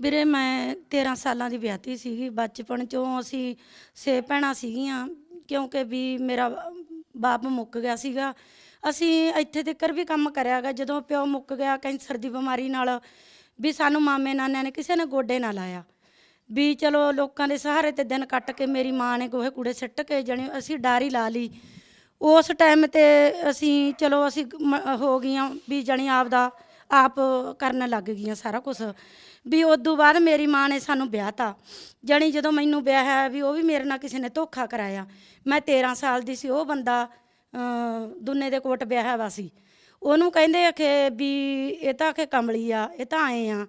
ਵੀਰੇ ਮੈਂ 13 ਸਾਲਾਂ ਦੀ ਵਿਆਹਤੀ ਸੀਗੀ, ਬਚਪਨ ਚੋਂ ਅਸੀਂ ਛੇ ਭੈਣਾਂ ਸੀਗੀਆਂ, ਕਿਉਂਕਿ ਵੀ ਮੇਰਾ ਬਾਪ ਮੁੱਕ ਗਿਆ ਸੀਗਾ। ਅਸੀਂ ਇੱਥੇ ਤੱਕਰ ਵੀ ਕੰਮ ਕਰਿਆਗਾ ਜਦੋਂ ਪਿਓ ਮੁੱਕ ਗਿਆ ਕੈਂਸਰ ਦੀ ਬਿਮਾਰੀ ਨਾਲ ਵੀ ਸਾਨੂੰ ਮਾਮੇ ਨਾਨਿਆਂ ਨੇ ਕਿਸੇ ਨੇ ਗੋਡੇ ਨਾ ਲਾਇਆ। ਵੀ ਚਲੋ ਲੋਕਾਂ ਦੇ ਸਹਾਰੇ ਤੇ ਦਿਨ ਕੱਟ ਕੇ ਮੇਰੀ ਮਾਂ ਨੇ ਗੋਹੇ ਕੂੜੇ ਸਿੱਟ ਕੇ ਜਣੀ ਅਸੀਂ ਡਾਰੀ ਲਾ ਲਈ। ਉਸ ਟਾਈਮ ਤੇ ਅਸੀਂ ਚਲੋ ਅਸੀਂ ਮ- ਹੋ ਗਈਆਂ ਵੀ ਜਣੀ ਆਪਦਾ ਆਪ ਕਰਨ ਲੱਗ ਗਈਆਂ ਸਾਰਾ ਕੁਝ ਵੀ ਉਦੋਂ ਬਾਅਦ ਮੇਰੀ ਮਾਂ ਨੇ ਸਾਨੂੰ ਵਿਆਹਤਾ ਜਾਣੀ ਜਦੋਂ ਮੈਨੂੰ ਵਿਆਹਿਆ ਵੀ ਉਹ ਵੀ ਮੇਰੇ ਨਾਲ ਕਿਸੇ ਨੇ ਧੋਖਾ ਕਰਾਇਆ। ਮੈਂ 13 ਸਾਲ ਦੀ ਸੀ ਉਹ ਬੰਦਾ ਅਮ, ਦੁੰਨੇ ਦੇ ਕੋਟ ਵਿਆਹਿਆ ਵਾ ਸੀ। ਉਹਨੂੰ ਕਹਿੰਦੇ ਆ ਕਿ ਵੀ ਇਹ ਤਾਂ ਕਿ ਕਮਲੀ ਆ ਇਹ ਤਾਂ ਆਏ ਆ।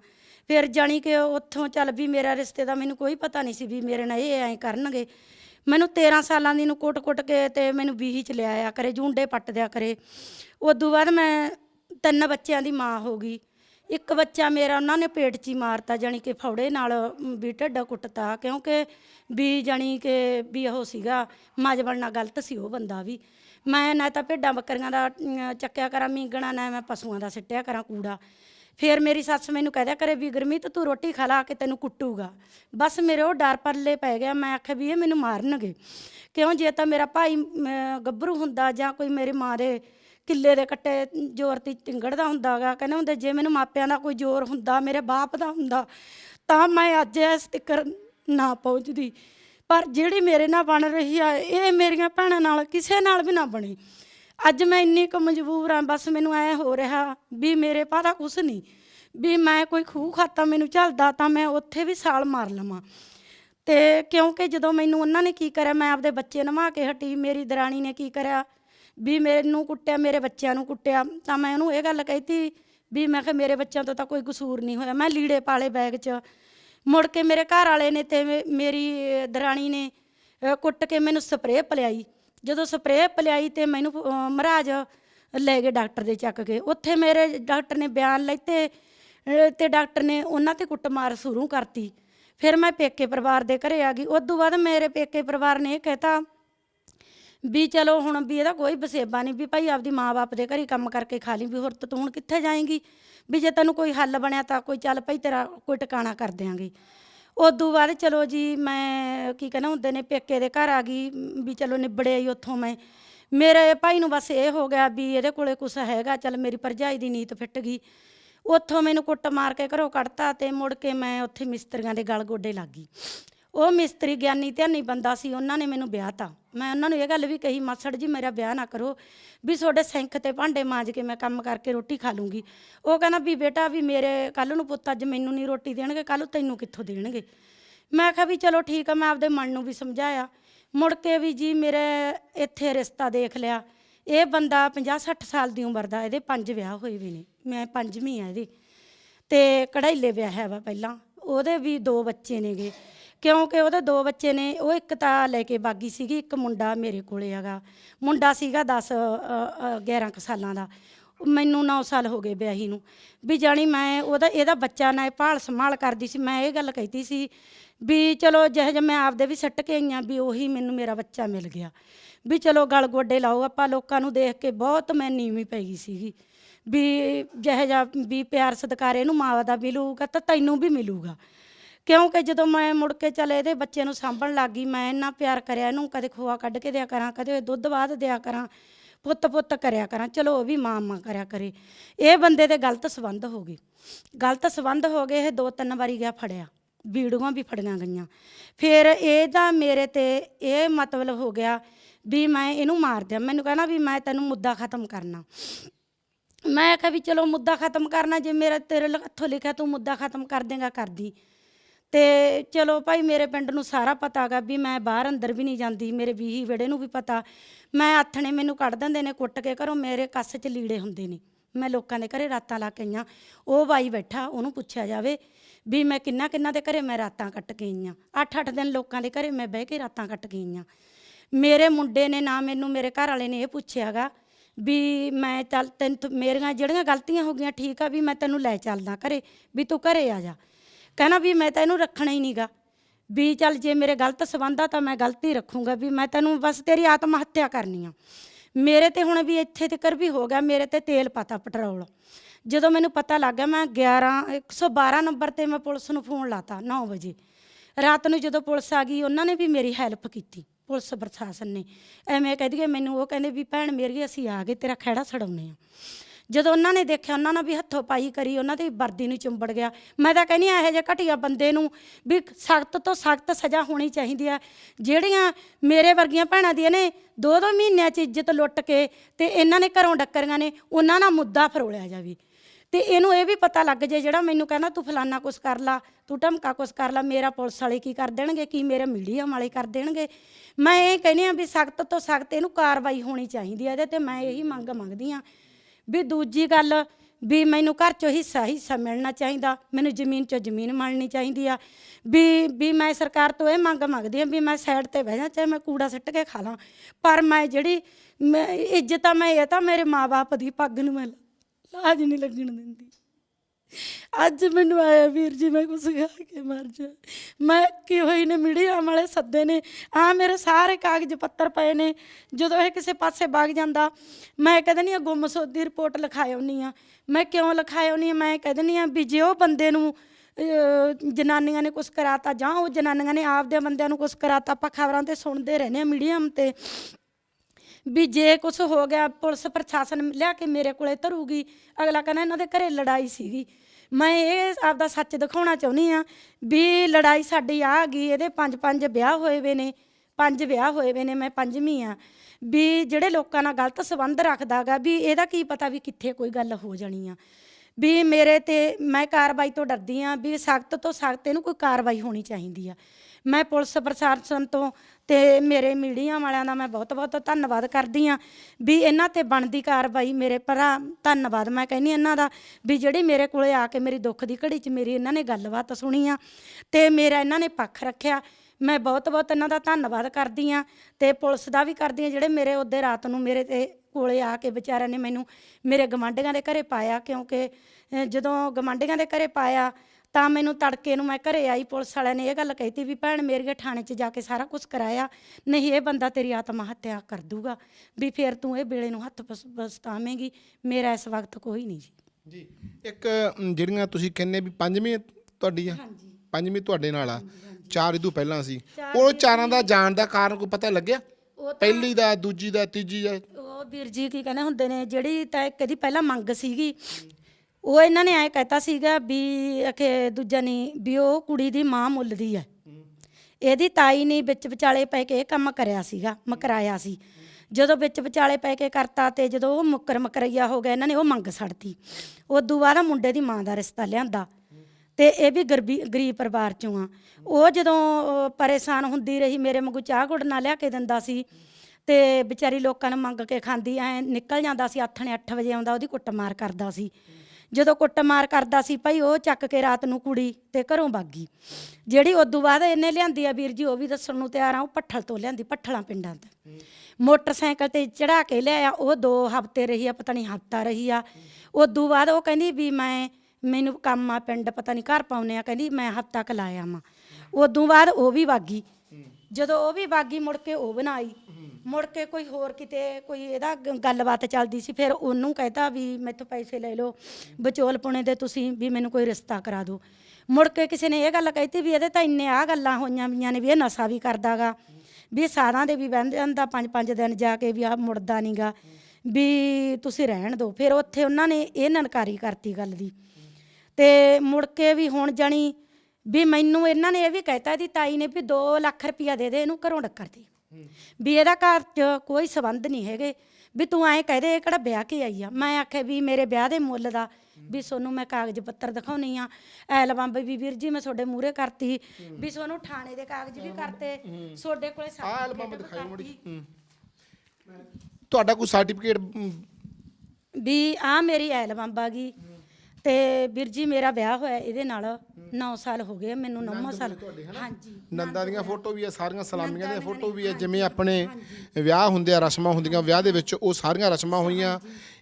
ਫਿਰ ਜਾਣੀ ਕਿ ਉੱਥੋਂ ਚੱਲ ਵੀ ਮੇਰਾ ਰਿਸ਼ਤੇ ਦਾ ਮੈਨੂੰ ਕੋਈ ਪਤਾ ਨਹੀਂ ਸੀ ਵੀ ਮੇਰੇ ਨਾਲ ਇਹ ਐਂ ਕਰਨਗੇ। ਮੈਨੂੰ 13 ਸਾਲਾਂ ਦੀ ਨੂੰ ਕੁੱਟ-ਕੁੱਟ ਕੇ ਤੇ ਮੈਨੂੰ ਬੀਹੀ ਚ ਲਿਆਇਆ ਕਰੇ ਜੂੰਡੇ ਪੱਟ ਦਿਆ ਕਰੇ। ਉਦੋਂ ਬਾਅਦ ਮੈਂ ਤਿੰਨ ਬੱਚਿਆਂ ਦੀ ਮਾਂ ਹੋ ਗਈ। ਇੱਕ ਬੱਚਾ ਮੇਰਾ ਉਹਨਾਂ ਨੇ ਪੇਟ 'ਚ ਹੀ ਮਾਰਤਾ ਜਾਣੀ ਕਿ ਫੌੜੇ ਨਾਲ ਵੀ ਢੱਡਾ ਕੁੱਟਤਾ ਕਿਉਂਕਿ ਵੀ ਜਾਣੀ ਕਿ ਵੀ ਉਹ ਸੀਗਾ ਮੱਝ ਬਣਨਾ ਗਲਤ ਸੀ ਉਹ ਬੰਦਾ ਵੀ। ਮੈਂ ਨਾ ਤਾਂ ਭੇਡਾਂ ਬੱਕਰੀਆਂ ਦਾ ਅਮ, ਚੱਕਿਆ ਕਰਾਂ ਮੀਂਗਣਾ ਨਾ ਮੈਂ ਪਸ਼ੂਆਂ ਦਾ ਸਿੱਟਿਆ ਕਰਾਂ ਕੂੜਾ। ਫਿਰ ਮੇਰੀ ਸੱਸ ਮੈਨੂੰ ਕਹਿ ਦਿਆ ਕਰੇ ਵੀ ਗੁਰਮੀਤ ਤੂੰ ਰੋਟੀ ਖਾ ਲਾ ਕੇ ਤੈਨੂੰ ਕੁੱਟੂਗਾ। ਬਸ ਮੇਰੇ ਉਹ ਡਰ ਪੱਲੇ ਪੈ ਗਿਆ ਮੈਂ ਆਖਿਆ ਵੀ ਇਹ ਮੈਨੂੰ ਮਾਰਨਗੇ। ਕਿਉਂ ਜੇ ਤਾਂ ਮੇਰਾ ਭਾਈ ਅਮ, ਗੱਭਰੂ ਹੁੰਦਾ ਜਾਂ ਕੋਈ ਮੇਰੀ ਮਾਂ ਦੇ ਕਿੱਲੇ ਦੇ ਕੱਟੇ ਜ਼ੋਰ ਤੇ ਟਿੰਗੜਦਾ ਹੁੰਦਾਗਾ ਕਹਿੰਦੇ ਹੁੰਦੇ, ਜੇ ਮੈਨੂੰ ਮਾਪਿਆਂ ਦਾ ਕੋਈ ਜ਼ੋਰ ਹੁੰਦਾ, ਮੇਰੇ ਬਾਪ ਦਾ ਹੁੰਦਾ, ਤਾਂ ਮੈਂ ਅੱਜ ਇਸ ਤੱਕਰ ਨਾ ਪਹੁੰਚਦੀ। ਪਰ ਜਿਹੜੀ ਮੇਰੇ ਨਾਲ ਬਣ ਰਹੀ ਆ, ਇਹ ਮੇਰੀਆਂ ਭੈਣਾਂ ਨਾਲ ਕਿਸੇ ਨਾਲ ਵੀ ਨਾ ਬਣੀ। ਅੱਜ ਮੈਂ ਇੰਨੀ ਕੁ ਮਜਬੂਰ ਆ, ਬਸ ਮੈਨੂੰ ਐ ਹੋ ਰਿਹਾ ਵੀ ਮੇਰੇ ਪਾਦਾ ਕੁਛ ਨਹੀਂ। ਵੀ ਮੈਂ ਕੋਈ ਖੂਹ ਖਾਤਾ ਮੈਨੂੰ ਚੱਲਦਾ ਤਾਂ ਮੈਂ ਉੱਥੇ ਵੀ ਸਾਲ ਮਾਰ ਲਵਾਂ। ਤੇ ਕਿਉਂਕਿ ਜਦੋਂ ਮੈਨੂੰ ਉਹਨਾਂ ਨੇ ਕੀ ਕਰਿਆ, ਮੈਂ ਆਪਦੇ ਬੱਚੇ ਨਵਾ ਕੇ ਹਟੀ, ਮੇਰੀ ਦਰਾਣੀ ਨੇ ਕੀ ਕਰਿਆ ਵੀ ਮੈਨੂੰ ਕੁੱਟਿਆ ਮੇਰੇ ਬੱਚਿਆਂ ਨੂੰ ਕੁੱਟਿਆ। ਤਾਂ ਮੈਂ ਉਹਨੂੰ ਇਹ ਗੱਲ ਕਹੀਤੀ ਵੀ ਮੈਂ ਕਿਹਾ ਮੇਰੇ ਬੱਚਿਆਂ ਤੋਂ ਤਾਂ ਕੋਈ ਕਸੂਰ ਨਹੀਂ ਹੋਇਆ। ਮੈਂ ਲੀੜੇ ਪਾਲੇ ਬੈਗ 'ਚ। ਮੁੜ ਕੇ ਮੇਰੇ ਘਰ ਵਾਲੇ ਨੇ ਤੇ ਮੇ- ਮੇਰੀ ਅਹ, ਦਰਾਣੀ ਨੇ ਅਹ, ਕੁੱਟ ਕੇ ਮੈਨੂੰ ਸਪਰੇਅ ਪਲਿਆਈ ਜਦੋਂ ਸਪਰੇਅ ਪਲਿਆਈ ਤੇ ਮੈਨੂੰ ਅਹ, ਮਹਾਰਾਜ ਲੈ ਗਏ ਡਾਕਟਰ ਦੇ ਚੱਕ ਕੇ। ਉੱਥੇ ਮੇਰੇ ਡਾਕਟਰ ਨੇ ਬਿਆਨ ਲੈਤੇ ਅਹ, ਤੇ ਡਾਕਟਰ ਨੇ ਉਹਨਾਂ ਤੇ ਕੁੱਟਮਾਰ ਸ਼ੁਰੂ ਕਰਤੀ। ਫਿਰ ਮੈਂ ਪੇਕੇ ਪਰਿਵਾਰ ਦੇ ਘਰੇ ਆ ਗਈ। ਉਸ ਤੋਂ ਬਾਅਦ ਮੇਰੇ ਪੇਕੇ ਪਰਿਵਾਰ ਨੇ ਇਹ ਕਹਿਤਾ ਵੀ ਚਲੋ ਹੁਣ ਵੀ ਇਹਦਾ ਕੋਈ ਬਸੇਬਾ ਨਹੀਂ, ਵੀ ਭਾਈ ਆਪਦੀ ਮਾਂ-ਬਾਪ ਦੇ ਘਰੇ ਕੰਮ ਕਰਕੇ ਖਾ ਲਈ, ਵੀ ਹੋਰ ਤਾਂ ਤੂੰ ਹੁਣ ਕਿੱਥੇ ਜਾਏਂਗੀ? ਵੀ ਜੇ ਤੈਨੂੰ ਕੋਈ ਹੱਲ ਬਣਿਆ ਤਾਂ ਕੋਈ ਚੱਲ ਭਾਈ ਤੇਰਾ ਕੋਈ ਟਿਕਾਣਾ ਕਰ ਦਿਆਂਗੇ। ਉਦੋਂ ਬਾਅਦ ਚਲੋ ਜੀ ਮੈਂ ਕੀ ਕਹਿੰਦਾ ਹੁੰਦੇ ਨੇ, ਪੇਕੇ ਦੇ ਘਰ ਆ ਗਈ, ਵੀ ਚਲੋ ਨਿਬੜੇ ਹੀ ਉੱਥੋਂ ਮੈਂ। ਮੇਰੇ ਭਾਈ ਨੂੰ ਬਸ ਇਹ ਹੋ ਗਿਆ ਵੀ ਇਹਦੇ ਕੋਲੇ ਕੁਛ ਹੈਗਾ, ਚੱਲ ਮੇਰੀ ਭਰਜਾਈ ਦੀ ਨੀਤ ਫਿੱਟ ਗਈ। ਉੱਥੋਂ ਮੈਨੂੰ ਕੁੱਟ ਮਾਰ ਕੇ ਘਰੋਂ ਕੱਢਤਾ ਤੇ ਮੁੜ ਕੇ ਮੈਂ ਉੱਥੇ ਮਿਸਤਰੀਆਂ ਦੇ ਗਲ ਗੋਡੇ ਲੱਗ ਗਈ। ਉਹ ਮਿਸਤਰੀ ਗਿਆਨੀ ਧਿਆਨੀ ਬੰਦਾ ਸੀ, ਉਹਨਾਂ ਨੇ ਮੈਨੂੰ ਵਿਆਹਤਾ ਮੈਂ ਉਹਨਾਂ ਨੂੰ ਇਹ ਗੱਲ ਵੀ ਕਹੀ, ਮਾਸੜ ਜੀ ਮੇਰਾ ਵਿਆਹ ਨਾ ਕਰੋ, ਵੀ ਤੁਹਾਡੇ ਸਿੰਖ ਤੇ ਭਾਂਡੇ ਮਾਂਜ ਕੇ ਮੈਂ ਕੰਮ ਕਰਕੇ ਰੋਟੀ ਖਾ ਲੂੰਗੀ। ਉਹ ਕਹਿੰਦਾ ਵੀ ਬੇਟਾ ਵੀ ਮੇਰੇ, ਕੱਲ ਨੂੰ ਪੁੱਤ ਅੱਜ ਮੈਨੂੰ ਨਹੀਂ ਰੋਟੀ ਦੇਣਗੇ, ਕੱਲ ਤੈਨੂੰ ਕਿੱਥੋਂ ਦੇਣਗੇ? ਮੈਂ ਕਿਹਾ ਵੀ ਚਲੋ ਠੀਕ ਆ, ਮੈਂ ਆਪਦੇ ਮਨ ਨੂੰ ਵੀ ਸਮਝਾਇਆ। ਮੁੜ ਕੇ ਵੀ ਜੀ ਮੇਰੇ ਇੱਥੇ ਰਿਸ਼ਤਾ ਦੇਖ ਲਿਆ। ਇਹ ਬੰਦਾ 50 60 ਸਾਲ ਦੀ ਉਮਰ ਦਾ, ਇਹਦੇ ਪੰਜ ਵਿਆਹ ਹੋਏ ਵੀ ਨੇ। ਮੈਂ ਪੰਜਵੀਂ ਆ ਇਹਦੀ। ਤੇ ਕਢਾਈਲੇ ਹੈ ਵਾ ਪਹਿਲਾਂ। ਉਹਦੇ ਵੀ ਦੋ ਬੱਚੇ ਨੇਗੇ। ਕਿਉਂਕਿ ਉਹਦੇ ਦੋ ਬੱਚੇ ਨੇ, ਉਹ ਇੱਕ ਤਾਂ ਲੈ ਕੇ ਬਾਗੀ ਸੀਗੀ, ਇੱਕ ਮੁੰਡਾ ਮੇਰੇ ਕੋਲੇ ਹੈਗਾ। ਮੁੰਡਾ ਸੀਗਾ 10 11 ਕੁ ਸਾਲਾਂ ਦਾ। ਮੈਨੂੰ 9 ਸਾਲ ਹੋ ਗਏ ਵਿਆਹੀ ਨੂੰ। ਵੀ ਜਾਣੀ ਮੈਂ ਉਹਦਾ, ਇਹਦਾ ਬੱਚਾ ਨਾ ਭਾਲ ਸੰਭਾਲ ਕਰਦੀ ਸੀ, ਮੈਂ ਇਹ ਗੱਲ ਕਹੀਤੀ ਸੀ ਵੀ ਚਲੋ ਜਿਹੋ ਜਿਹਾ ਮੈਂ ਆਪਦੇ ਵੀ ਸੱਟ ਕੇ ਆਈਆਂ ਵੀ ਉਹੀ ਮੈਨੂੰ ਮੇਰਾ ਬੱਚਾ ਮਿਲ ਗਿਆ। ਵੀ ਚਲੋ ਗਲ ਗੋਡੇ ਲਾਓ, ਆਪਾਂ ਲੋਕਾਂ ਨੂੰ ਦੇਖ ਕੇ ਬਹੁਤ ਮੈਂ ਨੀਵੀਂ ਪੈ ਗਈ ਸੀਗੀ। ਵੀ ਜਿਹੋ ਜਿਹਾ ਵੀ ਪਿਆਰ ਸਤਿਕਾਰ ਇਹਨੂੰ ਮਾਂ ਦਾ ਮਿਲੂਗਾ ਤਾਂ ਤੈਨੂੰ ਵੀ ਮਿਲੂਗਾ। ਕਿਉਂਕਿ ਜਦੋਂ ਮੈਂ ਮੁੜ ਕੇ ਚਲੇ ਇਹਦੇ ਬੱਚੇ ਨੂੰ ਸਾਂਭਣ ਲੱਗ ਗਈ, ਮੈਂ ਇੰਨਾ ਪਿਆਰ ਕਰਿਆ ਇਹਨੂੰ, ਕਦੇ ਖੋਆ ਕੱਢ ਕੇ ਦਿਆ ਕਰਾਂ, ਕਦੇ ਦੁੱਧ ਬਾਅਦ ਦਿਆ ਕਰਾਂ, ਪੁੱਤ ਪੁੱਤ ਕਰਿਆ ਕਰਾਂ, ਚਲੋ ਉਹ ਵੀ ਮਾਂ ਮਾਂ ਕਰਿਆ ਕਰੇ। ਇਹ ਬੰਦੇ ਦੇ ਗਲਤ ਸਬੰਧ ਹੋ ਗਏ। ਗਲਤ ਸਬੰਧ ਹੋ ਗਏ, ਇਹ ਦੋ ਤਿੰਨ ਵਾਰੀ ਗਿਆ ਫੜਿਆ ਵੀਡੀਓਆਂ ਵੀ ਫੜੀਆਂ ਗਈਆਂ। ਫਿਰ ਇਹਦਾ ਮੇਰੇ ਤੇ ਇਹ ਮਤਲਬ ਹੋ ਗਿਆ ਵੀ ਮੈਂ ਇਹਨੂੰ ਮਾਰ ਦਿਆਂ। ਮੈਨੂੰ ਕਹਿੰਦਾ ਵੀ ਮੈਂ ਤੈਨੂੰ ਮੁੱਦਾ ਖਤਮ ਕਰਨਾ। ਮੈਂ ਕਿਹਾ ਵੀ ਚਲੋ ਮੁੱਦਾ ਖਤਮ ਕਰਨਾ, ਜੇ ਮੇਰਾ ਤੇਰੇ ਹੱਥੋਂ ਲਿਖਿਆ ਤੂੰ ਮੁੱਦਾ ਖਤਮ ਕਰ ਦੇਂਗਾ, ਕਰਦੀ। ਤੇ ਚਲੋ ਭਾਈ ਮੇਰੇ ਪਿੰਡ ਨੂੰ ਸਾਰਾ ਪਤਾ ਗਾ ਵੀ ਮੈਂ ਬਾਹਰ ਅੰਦਰ ਵੀ ਨਹੀਂ ਜਾਂਦੀ, ਮੇਰੇ ਬੀਹੀ ਵਿੜੇ ਨੂੰ ਵੀ ਪਤਾ। ਮੈਂ ਆਥਣੇ ਮੈਨੂੰ ਕੱਢ ਦਿੰਦੇ ਨੇ, ਕੁੱਟ ਕੇ ਘਰੋਂ ਮੇਰੇ ਕੱਸ 'ਚ ਲੀੜੇ ਹੁੰਦੇ ਨੇ। ਮੈਂ ਲੋਕਾਂ ਦੇ ਘਰੇ ਰਾਤਾਂ ਲਾ ਕੇ ਆਈਆਂ। ਉਹ ਬਾਈ ਬੈਠਾ, ਉਹਨੂੰ ਪੁੱਛਿਆ ਜਾਵੇ ਵੀ ਮੈਂ ਕਿੰਨਾ ਕਿੰਨਾ ਦੇ ਘਰੇ ਮੈਂ ਰਾਤਾਂ ਕੱਟ ਕੇ ਆਈਆਂ। ਅੱਠ ਅੱਠ ਦਿਨ ਲੋਕਾਂ ਦੇ ਘਰੇ ਮੈਂ ਬਹਿ ਕੇ ਰਾਤਾਂ ਕੱਟ ਕੇ ਆਈਆਂ। ਮੇਰੇ ਮੁੰਡੇ ਨੇ ਨਾ ਮੈਨੂੰ, ਮੇਰੇ ਘਰ ਵਾਲੇ ਨੇ ਇਹ ਪੁੱਛਿਆਗਾ ਵੀ ਮੈਂ ਚੱਲ ਤੈਨੂੰ ਤੂੰ- ਮੇਰੀਆਂ ਜਿਹੜੀਆਂ ਗਲਤੀਆਂ ਹੋ ਗਈਆਂ, ਠੀਕ ਆ ਵੀ ਮੈਂ ਤੈਨੂੰ ਲੈ ਚੱਲਦਾ ਘਰੇ, ਵੀ ਤੂੰ ਘਰੇ ਆ ਜਾ। ਕਹਿੰਦਾ ਵੀ ਮੈਂ ਤਾਂ ਇਹਨੂੰ ਰੱਖਣਾ ਹੀ ਨਹੀਂਗਾ। ਵੀ ਚੱਲ ਜੇ ਮੇਰੇ ਗਲਤ ਸਬੰਧ ਆ ਤਾਂ ਮੈਂ ਗਲਤੀ ਰੱਖੂੰਗਾ ਵੀ ਮੈਂ ਤੈਨੂੰ ਬਸ ਤੇਰੀ ਆਤਮ ਹੱਤਿਆ ਕਰਨੀ ਆ। ਮੇਰੇ ਤੇ ਹੁਣ ਵੀ ਇੱਥੇ ਤੱਕ ਵੀ ਹੋ ਗਿਆ ਮੇਰੇ ਤੇ ਤੇਲ ਪਤਾ ਪੈਟਰੋਲ। ਜਦੋਂ ਮੈਨੂੰ ਪਤਾ ਲੱਗ ਗਿਆ ਮੈਂ 11 112 ਨੰਬਰ ਤੇ ਮੈਂ ਪੁਲਿਸ ਨੂੰ ਫੋਨ ਲਾਤਾ 9 ਵਜੇ। ਰਾਤ ਨੂੰ ਜਦੋਂ ਪੁਲਿਸ ਆ ਗਈ, ਉਹਨਾਂ ਨੇ ਵੀ ਮੇਰੀ ਹੈਲਪ ਕੀਤੀ, ਪੁਲਿਸ ਪ੍ਰਸ਼ਾਸਨ ਨੇ। ਐਵੇਂ ਕਹਿ ਦਈਏ, ਮੈਨੂੰ ਉਹ ਕਹਿੰਦੇ ਵੀ ਭੈਣ ਮੇਰੀ ਅਸੀਂ ਆ ਗਏ ਤੇਰਾ ਖਹਿੜਾ ਛਡਾਉਨੇ ਆ। ਜਦੋਂ ਉਹਨਾਂ ਨੇ ਦੇਖਿਆ, ਉਹਨਾਂ ਨਾਲ ਵੀ ਹੱਥੋਂ ਪਾਈ ਕਰੀ, ਉਹਨਾਂ ਦੀ ਵਰਦੀ ਨੂੰ ਚੁੰਬੜ ਗਿਆ। ਮੈਂ ਤਾਂ ਕਹਿੰਦੀ ਆ ਇਹੋ ਜਿਹੇ ਘਟੀਆ ਬੰਦੇ ਨੂੰ ਵੀ ਸਖਤ ਤੋਂ ਸਖਤ ਸਜ਼ਾ ਹੋਣੀ ਚਾਹੀਦੀ ਆ ਜਿਹੜੀਆਂ ਮੇਰੇ ਵਰਗੀਆਂ ਭੈਣਾਂ ਦੀਆਂ ਨੇ ਦੋ ਦੋ ਮਹੀਨਿਆਂ 'ਚ ਇੱਜ਼ਤ ਲੁੱਟ ਕੇ ਤੇ ਇਹਨਾਂ ਨੇ ਘਰੋਂ ਡੱਕਰੀਆਂ ਨੇ, ਉਹਨਾਂ ਨਾਲ ਮੁੱਦਾ ਫਰੋਲਿਆ ਜਾਵੇ। ਤੇ ਇਹਨੂੰ ਇਹ ਵੀ ਪਤਾ ਲੱਗ ਜੇ, ਜਿਹੜਾ ਮੈਨੂੰ ਕਹਿੰਦਾ, ਤੂੰ ਫਲਾਨਾ ਕੁਛ ਕਰ ਲਾ, ਤੂੰ ਢਮਕਾ ਕੁਛ ਕਰ ਲਾ, ਮੇਰਾ ਪੁਲਿਸ ਵਾਲੇ ਕੀ ਕਰ ਦੇਣਗੇ, ਕੀ ਮੇਰੇ ਮੀਡੀਆ ਵਾਲੇ ਕਰ ਦੇਣਗੇ? ਮੈਂ ਇਹ ਕਹਿੰਦੀ ਆ ਵੀ ਸਖਤ ਤੋਂ ਸਖਤ ਇਹਨੂੰ ਕਾਰਵਾਈ ਹੋਣੀ ਚਾਹੀਦੀ ਹੈ, ਇਹਦੇ ਤੇ ਮੈਂ ਇਹੀ ਮੰਗ ਮੰਗਦੀ ਆ ਵੀ ਦੂਜੀ ਗੱਲ ਵੀ ਮੈਨੂੰ ਘਰ ਚੋਂ ਹਿੱਸਾ ਹਿੱਸਾ ਮਿਲਣਾ ਚਾਹੀਦਾ, ਮੈਨੂੰ ਜ਼ਮੀਨ ਚੋਂ ਜ਼ਮੀਨ ਮਿਲਣੀ ਚਾਹੀਦੀ ਆ। ਵੀ ਵੀ ਮੈਂ ਸਰਕਾਰ ਤੋਂ ਇਹ ਮੰਗ ਮੰਗਦੀ ਆ ਵੀ ਮੈਂ ਸਾਈਡ ਤੇ ਬਹਿ ਜਾ, ਚਾਹੇ ਮੈਂ ਕੂੜਾ ਸਿੱਟ ਕੇ ਖਾ ਲਾਂ, ਪਰ ਮੈਂ ਜਿਹੜੀ ਮੈਂ ਇੱਜ਼ਤ ਆ, ਮੈਂ ਇਹ ਤਾਂ ਮੇਰੇ ਮਾਪੇ ਦੀ ਪੱਗ ਨੂੰ ਮੈਂ ਲਾਜ ਨਹੀਂ ਲੱਗਣ ਦਿੰਦੀ। ਅੱਜ ਮੈਨੂੰ ਆਇਆ ਵੀਰ ਜੀ ਮੈਂ ਕੁਛ ਖਾ ਕੇ ਮਰ ਜਾ। ਮੈਂ ਕੀ ਹੋਈ ਨੇ ਮੀਡੀਆ ਵਾਲੇ ਸੱਦੇ ਨੇ। ਆ ਮੇਰੇ ਸਾਰੇ ਕਾਗਜ਼ ਪੱਤਰ ਪਏ ਨੇ। ਜਦੋਂ ਇਹ ਕਿਸੇ ਪਾਸੇ ਵਗ ਜਾਂਦਾ ਮੈਂ ਕਹਿੰਦੀ ਨਹੀਂ ਗੁੰਮਸ਼ੁਦ ਦੀ ਰਿਪੋਰਟ ਲਿਖਾਇਓ ਨਹੀਂ ਆ। ਮੈਂ ਕਿਉਂ ਲਿਖਾਇਓ ਨਹੀਂ ਮੈਂ ਕਹਿੰਦੀ ਆ ਵੀ ਜੇ ਉਹ ਬੰਦੇ ਨੂੰ ਅਹ, ਜਨਾਨੀਆਂ ਨੇ ਕੁਛ ਕਰਾਤਾ ਜਾਂ ਉਹ ਜਨਾਨੀਆਂ ਨੇ ਆਪਦੇ ਬੰਦਿਆਂ ਨੂੰ ਕੁਛ ਕਰਾਤਾ ਆਪਾਂ ਖਬਰਾਂ ਤੇ ਸੁਣਦੇ ਰਹਿੰਦੇ ਆ ਮੀਡੀਅਮ ਤੇ। ਵੀ ਜੇ ਕੁਝ ਹੋ ਗਿਆ, ਪੁਲਿਸ ਪ੍ਰਸ਼ਾਸਨ ਲਿਆ ਕੇ ਮੇਰੇ ਕੋਲੇ ਧਰੂਗੀ। ਅਗਲਾ ਕਹਿੰਦਾ ਇਹਨਾਂ ਦੇ ਘਰੇ ਲੜਾਈ ਸੀਗੀ। ਮੈਂ ਇਹ ਆਪਦਾ ਸੱਚ ਦਿਖਾਉਣਾ ਚਾਹੁੰਦੀ ਆ ਵੀ ਲੜਾਈ ਸਾਡੀ ਆ ਗਈ, ਇਹਦੇ ਪੰਜ ਪੰਜ ਵਿਆਹ ਹੋਏ ਵੇ ਨੇ, ਪੰਜ ਵਿਆਹ ਹੋਏ ਵੇ ਨੇ, ਮੈਂ ਪੰਜਵੀਂ ਆ ਵੀ ਜਿਹੜੇ ਲੋਕਾਂ ਨਾਲ ਗਲਤ ਸੰਬੰਧ ਰੱਖਦਾਗਾ ਵੀ ਇਹਦਾ ਕੀ ਪਤਾ ਵੀ ਕਿੱਥੇ ਕੋਈ ਗੱਲ ਹੋ ਜਾਣੀ ਆ। ਵੀ ਮੇਰੇ ਤੇ ਮੈਂ ਕਾਰਵਾਈ ਤੋਂ ਡਰਦੀ ਆ ਵੀ ਸਖਤ ਤੋਂ ਸਖਤ ਇਹਨੂੰ ਕੋਈ ਕਾਰਵਾਈ ਹੋਣੀ ਚਾਹੀਦੀ ਆ। ਮੈਂ ਪੁਲਿਸ ਪ੍ਰਸ਼ਾਸਨ ਤੋਂ ਤੇ ਮੇਰੇ ਮੀਡੀਆ ਵਾਲਿਆਂ ਦਾ ਮੈਂ ਬਹੁਤ ਬਹੁਤ ਧੰਨਵਾਦ ਕਰਦੀ ਆ ਵੀ ਇਹਨਾਂ ਤੇ ਬਣਦੀ ਕਾਰਵਾਈ ਮੇਰੇ ਭਰਾ, ਧੰਨਵਾਦ। ਮੈਂ ਕਹਿੰਦੀ ਇਹਨਾਂ ਦਾ ਵੀ ਜਿਹੜੀ ਮੇਰੇ ਕੋਲੇ ਆ ਕੇ ਮੇਰੀ ਦੁੱਖ ਦੀ ਘੜੀ 'ਚ ਮੇਰੀ ਇਹਨਾਂ ਨੇ ਗੱਲਬਾਤ ਸੁਣੀ ਆ ਤੇ ਮੇਰਾ ਇਹਨਾਂ ਨੇ ਪੱਖ ਰੱਖਿਆ। ਮੈਂ ਬਹੁਤ ਬਹੁਤ ਇਹਨਾਂ ਦਾ ਧੰਨਵਾਦ ਕਰਦੀ ਆ ਤੇ ਪੁਲਿਸ ਦਾ ਵੀ ਕਰਦੀ ਆ ਜਿਹੜੇ ਮੇਰੇ ਉਹਦੇ ਰਾਤ ਨੂੰ ਮੇਰੇ ਤੇ ਕੋਲੇ ਆ ਕੇ ਵਿਚਾਰਿਆਂ ਨੇ ਮੈਨੂੰ ਮੇਰੇ ਗਵਾਂਢੀਆਂ ਦੇ ਘਰੇ ਪਾਇਆ ਕਿਉਂਕਿ ਜਦੋਂ ਗਵਾਂਢੀਆਂ ਦੇ ਘਰੇ ਪਾਇਆ ਤਾਂ ਮੈਨੂੰ ਤੜਕੇ ਨੂੰ ਮੈਂ ਘਰੇ ਆਈ ਪੁਲਿਸ ਵਾਲਿਆਂ ਨੇ ਇਹ ਗੱਲ ਕਹੀਤੀ ਵੀ ਭੈਣ ਮੇਰੀਏ ਥਾਣੇ 'ਚ ਜਾ ਕੇ ਸਾਰਾ ਕੁਝ ਕਰਾਇਆ ਨਹੀਂ ਇਹ ਬੰਦਾ ਤੇਰੀ ਆਤਮ ਹੱਤਿਆ ਕਰ ਦੂਗਾ ਵੀ ਫਿਰ ਤੂੰ ਇਹ ਵੇਲੇ ਨੂੰ ਹੱਥ ਪਛਤਾਵੇਂਗੀ ਮੇਰਾ ਇਸ ਵਕਤ ਕੋਈ ਨਹੀਂ ਜੀ। ਜੀ ਇੱਕ ਅਮ, ਜਿਹੜੀਆਂ ਤੁਸੀਂ ਕਹਿੰਦੇ ਵੀ ਪੰਜਵੀਂ ਤੁਹਾਡੀ ਆ? ਪੰਜਵੀਂ ਤੁਹਾਡੇ ਨਾਲ ਆ। ਚਾਰ ਇਦੋਂ ਪਹਿਲਾਂ ਸੀ। ਉਹ ਚਾਰਾਂ ਦਾ ਜਾਣ ਦਾ ਕਾਰਨ ਕੋਈ ਪਤਾ ਲੱਗਿਆ? ਉਹ ਪਹਿਲੀ ਦਾ ਦੂਜੀ ਦਾ ਤੀਜੀ ਦਾ? ਉਹ ਵੀਰ ਜੀ ਕੀ ਕਹਿੰਦੇ ਹੁੰਦੇ ਨੇ ਜਿਹੜੀ ਤਾਂ ਇੱਕ ਇਹਦੀ ਪਹਿਲਾਂ ਮੰਗ ਸੀਗੀ ਉਹ ਇਹਨਾਂ ਨੇ ਐ ਕਹਿਤਾ ਸੀਗਾ ਵੀ ਅਖੇ ਦੂਜਾ ਨਹੀਂ ਵੀ ਉਹ ਕੁੜੀ ਦੀ ਮਾਂ ਮੁੱਲਦੀ ਹੈ ਇਹਦੀ ਤਾਈ ਨੇ ਵਿੱਚ ਵਿਚਾਲੇ ਪੈ ਕੇ ਇਹ ਕੰਮ ਕਰਿਆ ਸੀਗਾ, ਮਕਰਾਇਆ ਸੀ। ਜਦੋਂ ਵਿੱਚ ਵਿਚਾਲੇ ਪੈ ਕੇ ਕਰਤਾ ਤੇ ਜਦੋਂ ਉਹ ਮੁੱਕਰ ਮਕਰਈਆ ਹੋ ਗਿਆ, ਇਹਨਾਂ ਨੇ ਉਹ ਮੰਗ ਛੱਡਤੀ ਉਦੋਂ ਬਾਅਦ ਮੁੰਡੇ ਦੀ ਮਾਂ ਦਾ ਰਿਸ਼ਤਾ ਲਿਆਂਦਾ। ਤੇ ਇਹ ਵੀ ਗਰਬੀ, ਗਰੀਬ ਪਰਿਵਾਰ ਚੋਂ ਆ। ਉਹ ਜਦੋਂ ਪਰੇਸ਼ਾਨ ਹੁੰਦੀ ਰਹੀ, ਮੇਰੇ ਵਾਂਗੂ ਚਾਹ ਗੁੜ ਨਾ ਲਿਆ ਕੇ ਦਿੰਦਾ ਸੀ ਤੇ ਵਿਚਾਰੀ ਲੋਕਾਂ ਨੂੰ ਮੰਗ ਕੇ ਖਾਂਦੀ, ਐ ਨਿਕਲ ਜਾਂਦਾ ਸੀ ਆਥਣੇ 8 ਵਜੇ ਆਉਂਦਾ, ਉਹਦੀ ਕੁੱਟਮਾਰ ਕਰਦਾ ਸੀ। ਜਦੋਂ ਕੁੱਟਮਾਰ ਕਰਦਾ ਸੀ ਭਾਈ ਉਹ ਚੱਕ ਕੇ ਰਾਤ ਨੂੰ ਕੁੜੀ ਤੇ ਘਰੋਂ ਬਾਗੀ ਜਿਹੜੀ ਉਦੋਂ ਬਾਅਦ ਇਹਨੇ ਲਿਆਂਦੀ ਆ ਵੀਰ ਜੀ, ਉਹ ਵੀ ਦੱਸਣ ਨੂੰ ਤਿਆਰ ਆ, ਉਹ ਪੱਠਲ ਤੋਂ ਲਿਆਂਦੀ ਪੱਠਲਾਂ ਪਿੰਡਾਂ ਤੋਂ। ਮੋਟਰਸਾਈਕਲ ਤੇ ਚੜਾ ਕੇ ਲਿਆਇਆ ਉਹ ਦੋ ਹਫ਼ਤੇ ਰਹੀ ਆ, ਪਤਾ ਨਹੀਂ ਹਫ਼ਤਾ ਰਹੀ ਆ। ਉਦੋਂ ਬਾਅਦ ਉਹ ਕਹਿੰਦੀ ਵੀ ਮੈਂ, ਮੈਨੂੰ ਕੰਮ ਆ ਪਿੰਡ, ਪਤਾ ਨਹੀਂ ਘਰ ਪਾਉਨੇ ਆ, ਕਹਿੰਦੀ ਮੈਂ ਹਫ਼ਤਾ ਕਲਾਇਆ ਲਾਇਆ ਉਦੋਂ ਬਾਅਦ ਉਹ ਵੀ ਵਾਗੀ ਜਦੋਂ ਉਹ ਵੀ ਬਾਗੀ ਮੁੜ ਕੇ ਉਹ ਬਣਾਈ ਮੁੜ ਕੇ ਕੋਈ ਹੋਰ ਕਿਤੇ ਕੋਈ ਇਹਦਾ ਗ- ਗੱਲਬਾਤ ਚੱਲਦੀ ਸੀ, ਫਿਰ ਉਹਨੂੰ ਕਹਿਤਾ ਵੀ ਮੈਥੋਂ ਪੈਸੇ ਲੈ ਲਓ, ਵਿਚੋਲ ਪੁਣੇ ਦੇ ਤੁਸੀਂ ਵੀ ਮੈਨੂੰ ਕੋਈ ਰਿਸ਼ਤਾ ਕਰਾ ਦਿਓ। ਮੁੜ ਕੇ ਕਿਸੇ ਨੇ ਇਹ ਗੱਲ ਕਹਿਤੀ ਵੀ ਇਹਦੇ ਤਾਂ ਇੰਨੇ ਆ ਗੱਲਾਂ ਹੋਈਆਂ ਵੀਆਂ ਨੇ ਵੀ ਇਹ ਨਸ਼ਾ ਵੀ ਕਰਦਾਗਾ। ਵੀ ਸਾਰਾਂ ਦੇ ਵੀ ਬਹਿੰਦੇ ਜਾਂਦਾ ਪੰਜ ਪੰਜ ਦਿਨ ਜਾ ਕੇ ਵੀ ਆ ਮੁੜਦਾ ਨਹੀਂਗਾ ਵੀ ਤੁਸੀਂ ਰਹਿਣ ਦਿਓ। ਫਿਰ ਉੱਥੇ ਉਹਨਾਂ ਨੇ ਇਹ ਨਨਕਾਰੀ ਕਰਤੀ ਗੱਲ ਦੀ। ਤੇ ਮੁੜ ਕੇ ਵੀ ਹੁਣ ਜਾਣੀ ਵੀ ਮੈਨੂੰ ਇਹਨਾਂ ਨੇ ਇਹ ਵੀ ਕਹਿਤਾ ਇਹਦੀ ਤਾਈ ਨੇ ਵੀ 2 ਲੱਖ ਰੁਪਇਆ ਦੇ ਦੇ ਇਹਨੂੰ ਘਰੋਂ ਡੱਕਰ ਦੇ। ਵੀ ਇਹਦਾ ਘਰ 'ਚ ਕੋਈ ਸਬੰਧ ਨਹੀਂ ਹੈਗੇ। ਵੀ ਤੂੰ ਐਂ ਕਹਿ ਦੇ ਇਹ ਕਿਹੜਾ ਵਿਆਹ ਕੇ ਆਈ ਆ? ਮੈਂ ਆਖਿਆ ਵੀ ਮੇਰੇ ਵਿਆਹ ਦੇ ਮੁੱਲ ਦਾ ਵੀ ਸੋਨੂੰ ਮੈਂ ਕਾਗਜ਼ ਪੱਤਰ ਦਿਖਾਉਣੀ ਆ। ਐਲਬਮ ਵੀ ਵੀਰ ਜੀ ਮੈਂ ਤੁਹਾਡੇ ਮੂਹਰੇ ਕਰਤੀ। ਵੀ ਸੋਨੂੰ ਥਾਣੇ ਦੇ ਕਾਗਜ਼ ਵੀ ਕਰਤੇ ਤੁਹਾਡੇ ਕੋਲੇ ਆਹ ਐਲਬਮ ਦਿਖਾਈ ਮੜੀ। ਤੁਹਾਡਾ ਕੋਈ ਸਰਟੀਫਿਕੇਟ ਵੀ ਆ ਮੇਰੀ ਐਲਬਮ ਬਾਗੀ ਤੇ ਵੀਰ ਜੀ ਮੇਰਾ ਵਿਆਹ ਹੋਇਆ ਇਹਦੇ ਨਾਲ 9 ਸਾਲ ਹੋ ਗਏ ਮੈਨੂੰ 9 ਸਾਲ। ਹਾਂਜੀ। ਨੰਦਾਂ ਦੀਆਂ ਫੋਟੋ ਵੀ ਆ ਸਾਰੀਆਂ ਸਲਾਮੀਆਂ ਦੀਆਂ ਫੋਟੋ ਵੀ ਆ ਜਿਵੇਂ ਆਪਣੇ ਵਿਆਹ ਹੁੰਦੇ ਆ ਰਸਮਾਂ ਹੁੰਦੀਆਂ ਵਿਆਹ ਦੇ ਵਿੱਚ ਉਹ ਸਾਰੀਆਂ ਰਸਮਾਂ ਹੋਈਆਂ।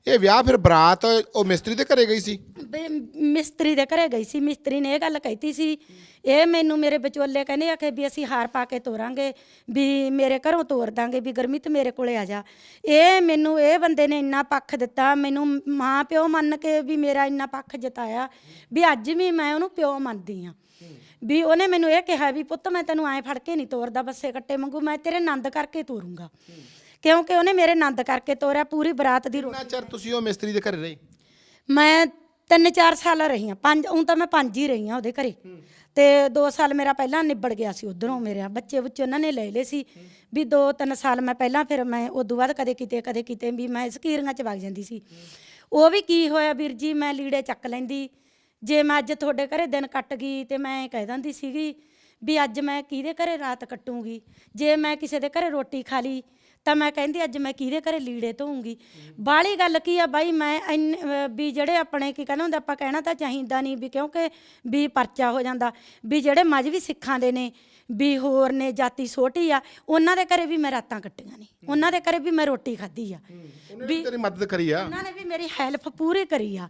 ਇਹ ਵਿਆਹ ਫਿਰ ਬਰਾਤ ਉਹ ਮਿਸਤਰੀ ਦੇ ਘਰੇ ਗਈ ਸੀ? ਮਿਸਤਰੀ ਦੇ ਘਰੇ ਗਈ ਸੀ ਮਿਸਤਰੀ ਨੇ ਇਹ ਗੱਲ ਕਹਿਤੀ ਸੀ ਇਹ ਮੈਨੂੰ ਮੇਰੇ ਵਿਚੋਲੇ ਕਹਿੰਦੇ ਆ ਕਿ ਵੀ ਅਸੀਂ ਹਾਰ ਪਾ ਕੇ ਤੋਰਾਂਗੇ ਵੀ ਮੇਰੇ ਘਰੋਂ ਤੋਰ ਦਾਂਗੇ ਵੀ ਗਰਮੀਤ ਮੇਰੇ ਕੋਲੇ ਆ ਜਾ। ਇਹ ਮੈਨੂੰ ਇਹ ਬੰਦੇ ਨੇ ਇੰਨਾ ਪੱਖ ਦਿੱਤਾ ਮੈਨੂੰ ਮਾਂ ਪਿਓ ਮੰਨ ਕੇ ਵੀ ਮੇਰਾ ਇੰਨਾ ਪੱਖ ਜਤਾਇਆ ਵੀ ਅੱਜ ਵੀ ਮੈਂ ਉਹਨੂੰ ਪਿਓ ਮੰਨਦੀ ਆ ਵੀ ਉਹਨੇ ਮੈਨੂੰ ਇਹ ਕਿਹਾ ਵੀ ਪੁੱਤ ਮੈਂ ਤੈਨੂੰ ਐਂ ਫੜ ਕੇ ਨਹੀਂ ਤੋਰਦਾ ਬੱਸੇ ਕੱਟੇ ਮੰਗੂ ਮੈਂ ਤੇਰੇ ਆਨੰਦ ਕਰਕੇ ਤੋਰੂੰਗਾ। ਕਿਉਂਕਿ ਉਹਨੇ ਮੇਰੇ ਆਨੰਦ ਕਰਕੇ ਤੋਰਿਆ ਪੂਰੀ ਬਰਾਤ ਦੀ ਰੋਟੀ। ਕਿੰਨਾ ਚਿਰ ਤੁਸੀਂ ਉਹ ਮਿਸਤਰੀ ਦੇ ਘਰੇ ਰਹੇ? ਮੈਂ ਤਿੰਨ ਚਾਰ ਸਾਲ ਰਹੀ ਹਾਂ ਪੰਜ ਹੁਣ ਤਾਂ ਮੈਂ ਪੰਜ ਹੀ ਰਹੀ ਹਾਂ ਉਹਦੇ ਘਰੇ। ਤੇ 2 ਸਾਲ ਮੇਰਾ ਪਹਿਲਾਂ ਨਿਬੜ ਗਿਆ ਸੀ ਉਧਰੋਂ ਮੇਰੇ ਬੱਚੇ ਬੁੱਚੇ ਉਹਨਾਂ ਨੇ ਲੈ ਲਏ ਸੀ। ਵੀ 2-3 ਸਾਲ ਮੈਂ ਪਹਿਲਾਂ ਫਿਰ ਮੈਂ ਉਦੋਂ ਬਾਅਦ ਕਦੇ ਕਿਤੇ ਕਦੇ ਕਿਤੇ ਵੀ ਮੈਂ ਸਕੀਰੀਆਂ ਚ ਵਗ ਜਾਂਦੀ ਸੀ। ਉਹ ਵੀ ਕੀ ਹੋਇਆ ਵੀਰ ਜੀ ਮੈਂ ਲੀੜੇ ਚੱਕ ਲੈਂਦੀ। ਜੇ ਮੈਂ ਅੱਜ ਤੁਹਾਡੇ ਘਰੇ ਦਿਨ ਕੱਟ ਗਈ ਤੇ ਮੈਂ ਕਹਿ ਦਿੰਦੀ ਸੀਗੀ ਵੀ ਅੱਜ ਮੈਂ ਕਿਹਦੇ ਘਰੇ ਰਾਤ ਕੱਟੂੰਗੀ? ਜੇ ਮੈਂ ਕਿਸੇ ਦੇ ਘਰੇ ਰੋਟੀ ਖਾ ਲਈ ਤਾਂ ਮੈਂ ਕਹਿੰਦੀ ਅੱਜ ਮੈਂ ਕਿਹਦੇ ਘਰੇ ਲੀੜੇ ਧੋਉਂਗੀ ਬਾਹਲੀ ਗੱਲ ਕੀ ਆ ਬਾਈ, ਮੈਂ ਇੰਨ- ਅਹ ਵੀ ਜਿਹੜੇ ਆਪਣੇ ਕੀ ਕਹਿੰਦੇ ਹੁੰਦੇ ਆਪਾਂ ਕਹਿਣਾ ਤਾਂ ਚਾਹੀਦਾ ਨਹੀਂ ਵੀ ਕਿਉਂਕਿ ਵੀ ਪਰਚਾ ਹੋ ਜਾਂਦਾ। ਵੀ ਜਿਹੜੇ ਮਜ਼੍ਹਬੀ ਸਿੱਖਾਂ ਦੇ ਨੇ ਵੀ ਹੋਰ ਨੇ ਜਾਤੀ ਛੋਟੀ ਆ ਉਹਨਾਂ ਦੇ ਘਰੇ ਵੀ ਮੈਂ ਰਾਤਾਂ ਕੱਟੀਆਂ ਨੇ। ਉਹਨਾਂ ਦੇ ਘਰੇ ਵੀ ਮੈਂ ਰੋਟੀ ਖਾਧੀ ਆ। ਵੀ ਤੇਰੀ ਮਦਦ ਕਰੀ ਆ। ਉਹਨਾਂ ਨੇ ਵੀ ਮੇਰੀ ਹੈਲਪ ਪੂਰੀ ਕਰੀ ਆ।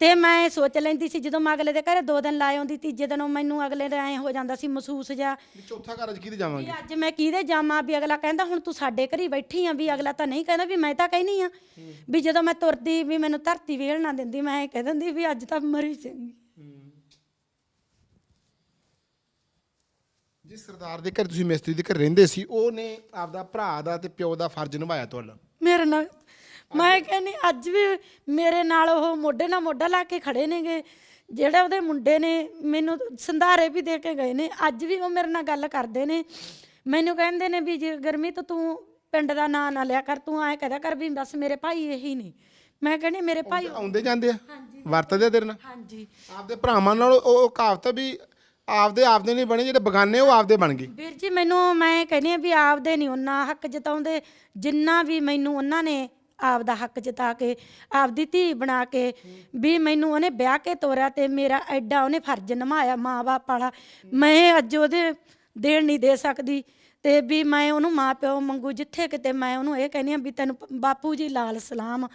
ਤੇ ਮੈਂ ਸੋਚ ਲੈਂਦੀ ਸੀ ਜਦੋਂ ਮੈਂ ਅਗਲੇ ਦੇ ਘਰੇ ਦੋ ਦਿਨ ਲਾਏ ਆਉਂਦੀ ਤੀਜੇ ਦਿਨ ਉਹ ਮੈਨੂੰ ਅਗਲੇ ਦਾ ਐ ਹੋ ਜਾਂਦਾ ਸੀ ਮਹਿਸੂਸ ਜਾ ਵੀ ਚੌਥਾ ਘਰ ਅੱਜ ਕਿਹਦੇ ਜਾਵਾਂਗੇ? ਵੀ ਅੱਜ ਮੈਂ ਕਿਹਦੇ ਜਾਵਾਂ? ਵੀ ਅਗਲਾ ਕਹਿੰਦਾ ਹੁਣ ਤੂੰ ਸਾਡੇ ਘਰ ਬੈਠੀ ਆ ਵੀ ਅਗਲਾ ਤਾਂ ਨਹੀਂ ਕਹਿੰਦਾ ਵੀ ਮੈਂ ਤਾਂ ਕਹਿਨੀ ਆ। ਵੀ ਜਦੋਂ ਮੈਂ ਤੁਰਦੀ ਵੀ ਮੈਨੂੰ ਧਰਤੀ ਵੇਲ ਨਾ ਦਿੰਦੀ ਮੈਂ ਇਹ ਕਹਿ ਦਿੰਦੀ ਵੀ ਅੱਜ ਤਾਂ ਮਰੀ ਚੰਗੀ। ਜਿਸ ਸਰਦਾਰ ਦੇ ਘਰ ਤੁਸੀਂ ਮਿਸਤਰੀ ਦੇ ਘਰ ਰਹਿੰਦੇ ਸੀ ਉਹਨੇ ਆਪਦਾ ਭਰਾ ਦਾ ਤੇ ਪਿਓ ਦਾ ਫਰਜ਼ ਨਿਭਾਇਆ ਤੁਹਾਡਾ? ਮੇਰੇ ਨਾਲ ਮੈਂ ਕਹਿੰਨੀ ਅੱਜ ਵੀ ਮੇਰੇ ਨਾਲ ਉਹ ਮੋਢੇ ਨਾਲ ਮੋਢਾ ਲਾ ਕੇ ਖੜੇ ਨੇਗੇ। ਜਿਹੜੇ ਉਹਦੇ ਮੁੰਡੇ ਨੇ ਮੈਨੂੰ ਸੰਧਾਰੇ ਵੀ ਦੇ ਕੇ ਗਏ ਨੇ। ਅੱਜ ਵੀ ਉਹ ਮੇਰੇ ਨਾਲ ਗੱਲ ਕਰਦੇ ਨੇ। ਮੈਨੂੰ ਕਹਿੰਦੇ ਨੇ ਵੀ ਜੇ ਗਰਮੀ ਤਾਂ ਤੂੰ ਪਿੰਡ ਦਾ ਨਾਂ ਨਾ ਲਿਆ ਕਰ ਤੂੰ ਐ ਕਹਦਾ ਕਰ ਵੀ ਬਸ ਮੇਰੇ ਭਾਈ ਇਹੀ ਨੇ। ਮੈਂ ਕਹਿੰਦੀ ਮੇਰੇ ਭਾਈ ਆਉਂਦੇ ਜਾਂਦੇ ਆ? ਵਰਤਦੇ ਆ ਤੇਰੇ ਨਾਲ? ਹਾਂਜੀ। ਆਪਦੇ ਭਰਾਵਾਂ ਨਾਲ ਉਹ ਉਹ ਕਹਾਵਤ ਆ ਵੀ ਆਪਦੇ ਆਪਦੇ ਨਹੀਂ ਬਣੇ, ਜਿਹੜੇ ਬਗਾਨੇ ਉਹ ਆਪਦੇ ਬਣ ਗਏ। ਵੀਰ ਜੀ, ਮੈਨੂੰ ਮੈਂ ਕਹਿੰਦੀ ਆ ਵੀ ਆਪਦੇ ਨਹੀਂ, ਉਹਨਾਂ ਹੱਕ ਜਤਾਉਂਦੇ। ਜਿੰਨਾ ਵੀ ਮੈਨੂੰ ਉਹਨਾਂ ਨੇ ਆਪਦਾ ਹੱਕ ਜਤਾ ਕੇ, ਆਪਦੀ ਧੀ ਬਣਾ ਕੇ, ਵੀ ਮੈਨੂੰ ਉਹਨੇ ਵਿਆਹ ਕੇ ਤੋਰਿਆ ਤੇ ਮੇਰਾ ਐਡਾ ਉਹਨੇ ਫਰਜ਼ ਨਿਭਾਇਆ ਮਾਂ-ਬਾਪ ਵਾਲਾ। ਮੈਂ ਅੱਜ ਉਹਦੇ ਦੇਣ ਨਹੀਂ ਦੇ ਸਕਦੀ ਤੇ ਵੀ ਮੈਂ ਉਹਨੂੰ ਮਾਂ ਪਿਓ ਮੰਗੂ ਜਿੱਥੇ ਕਿਤੇ ਮੈਂ ਉਹਨੂੰ ਇਹ ਕਹਿੰਦੀ ਆ ਵੀ ਤੈਨੂੰ ਪ- ਬਾਪੂ ਜੀ ਲਾਲ ਸਲਾਮ।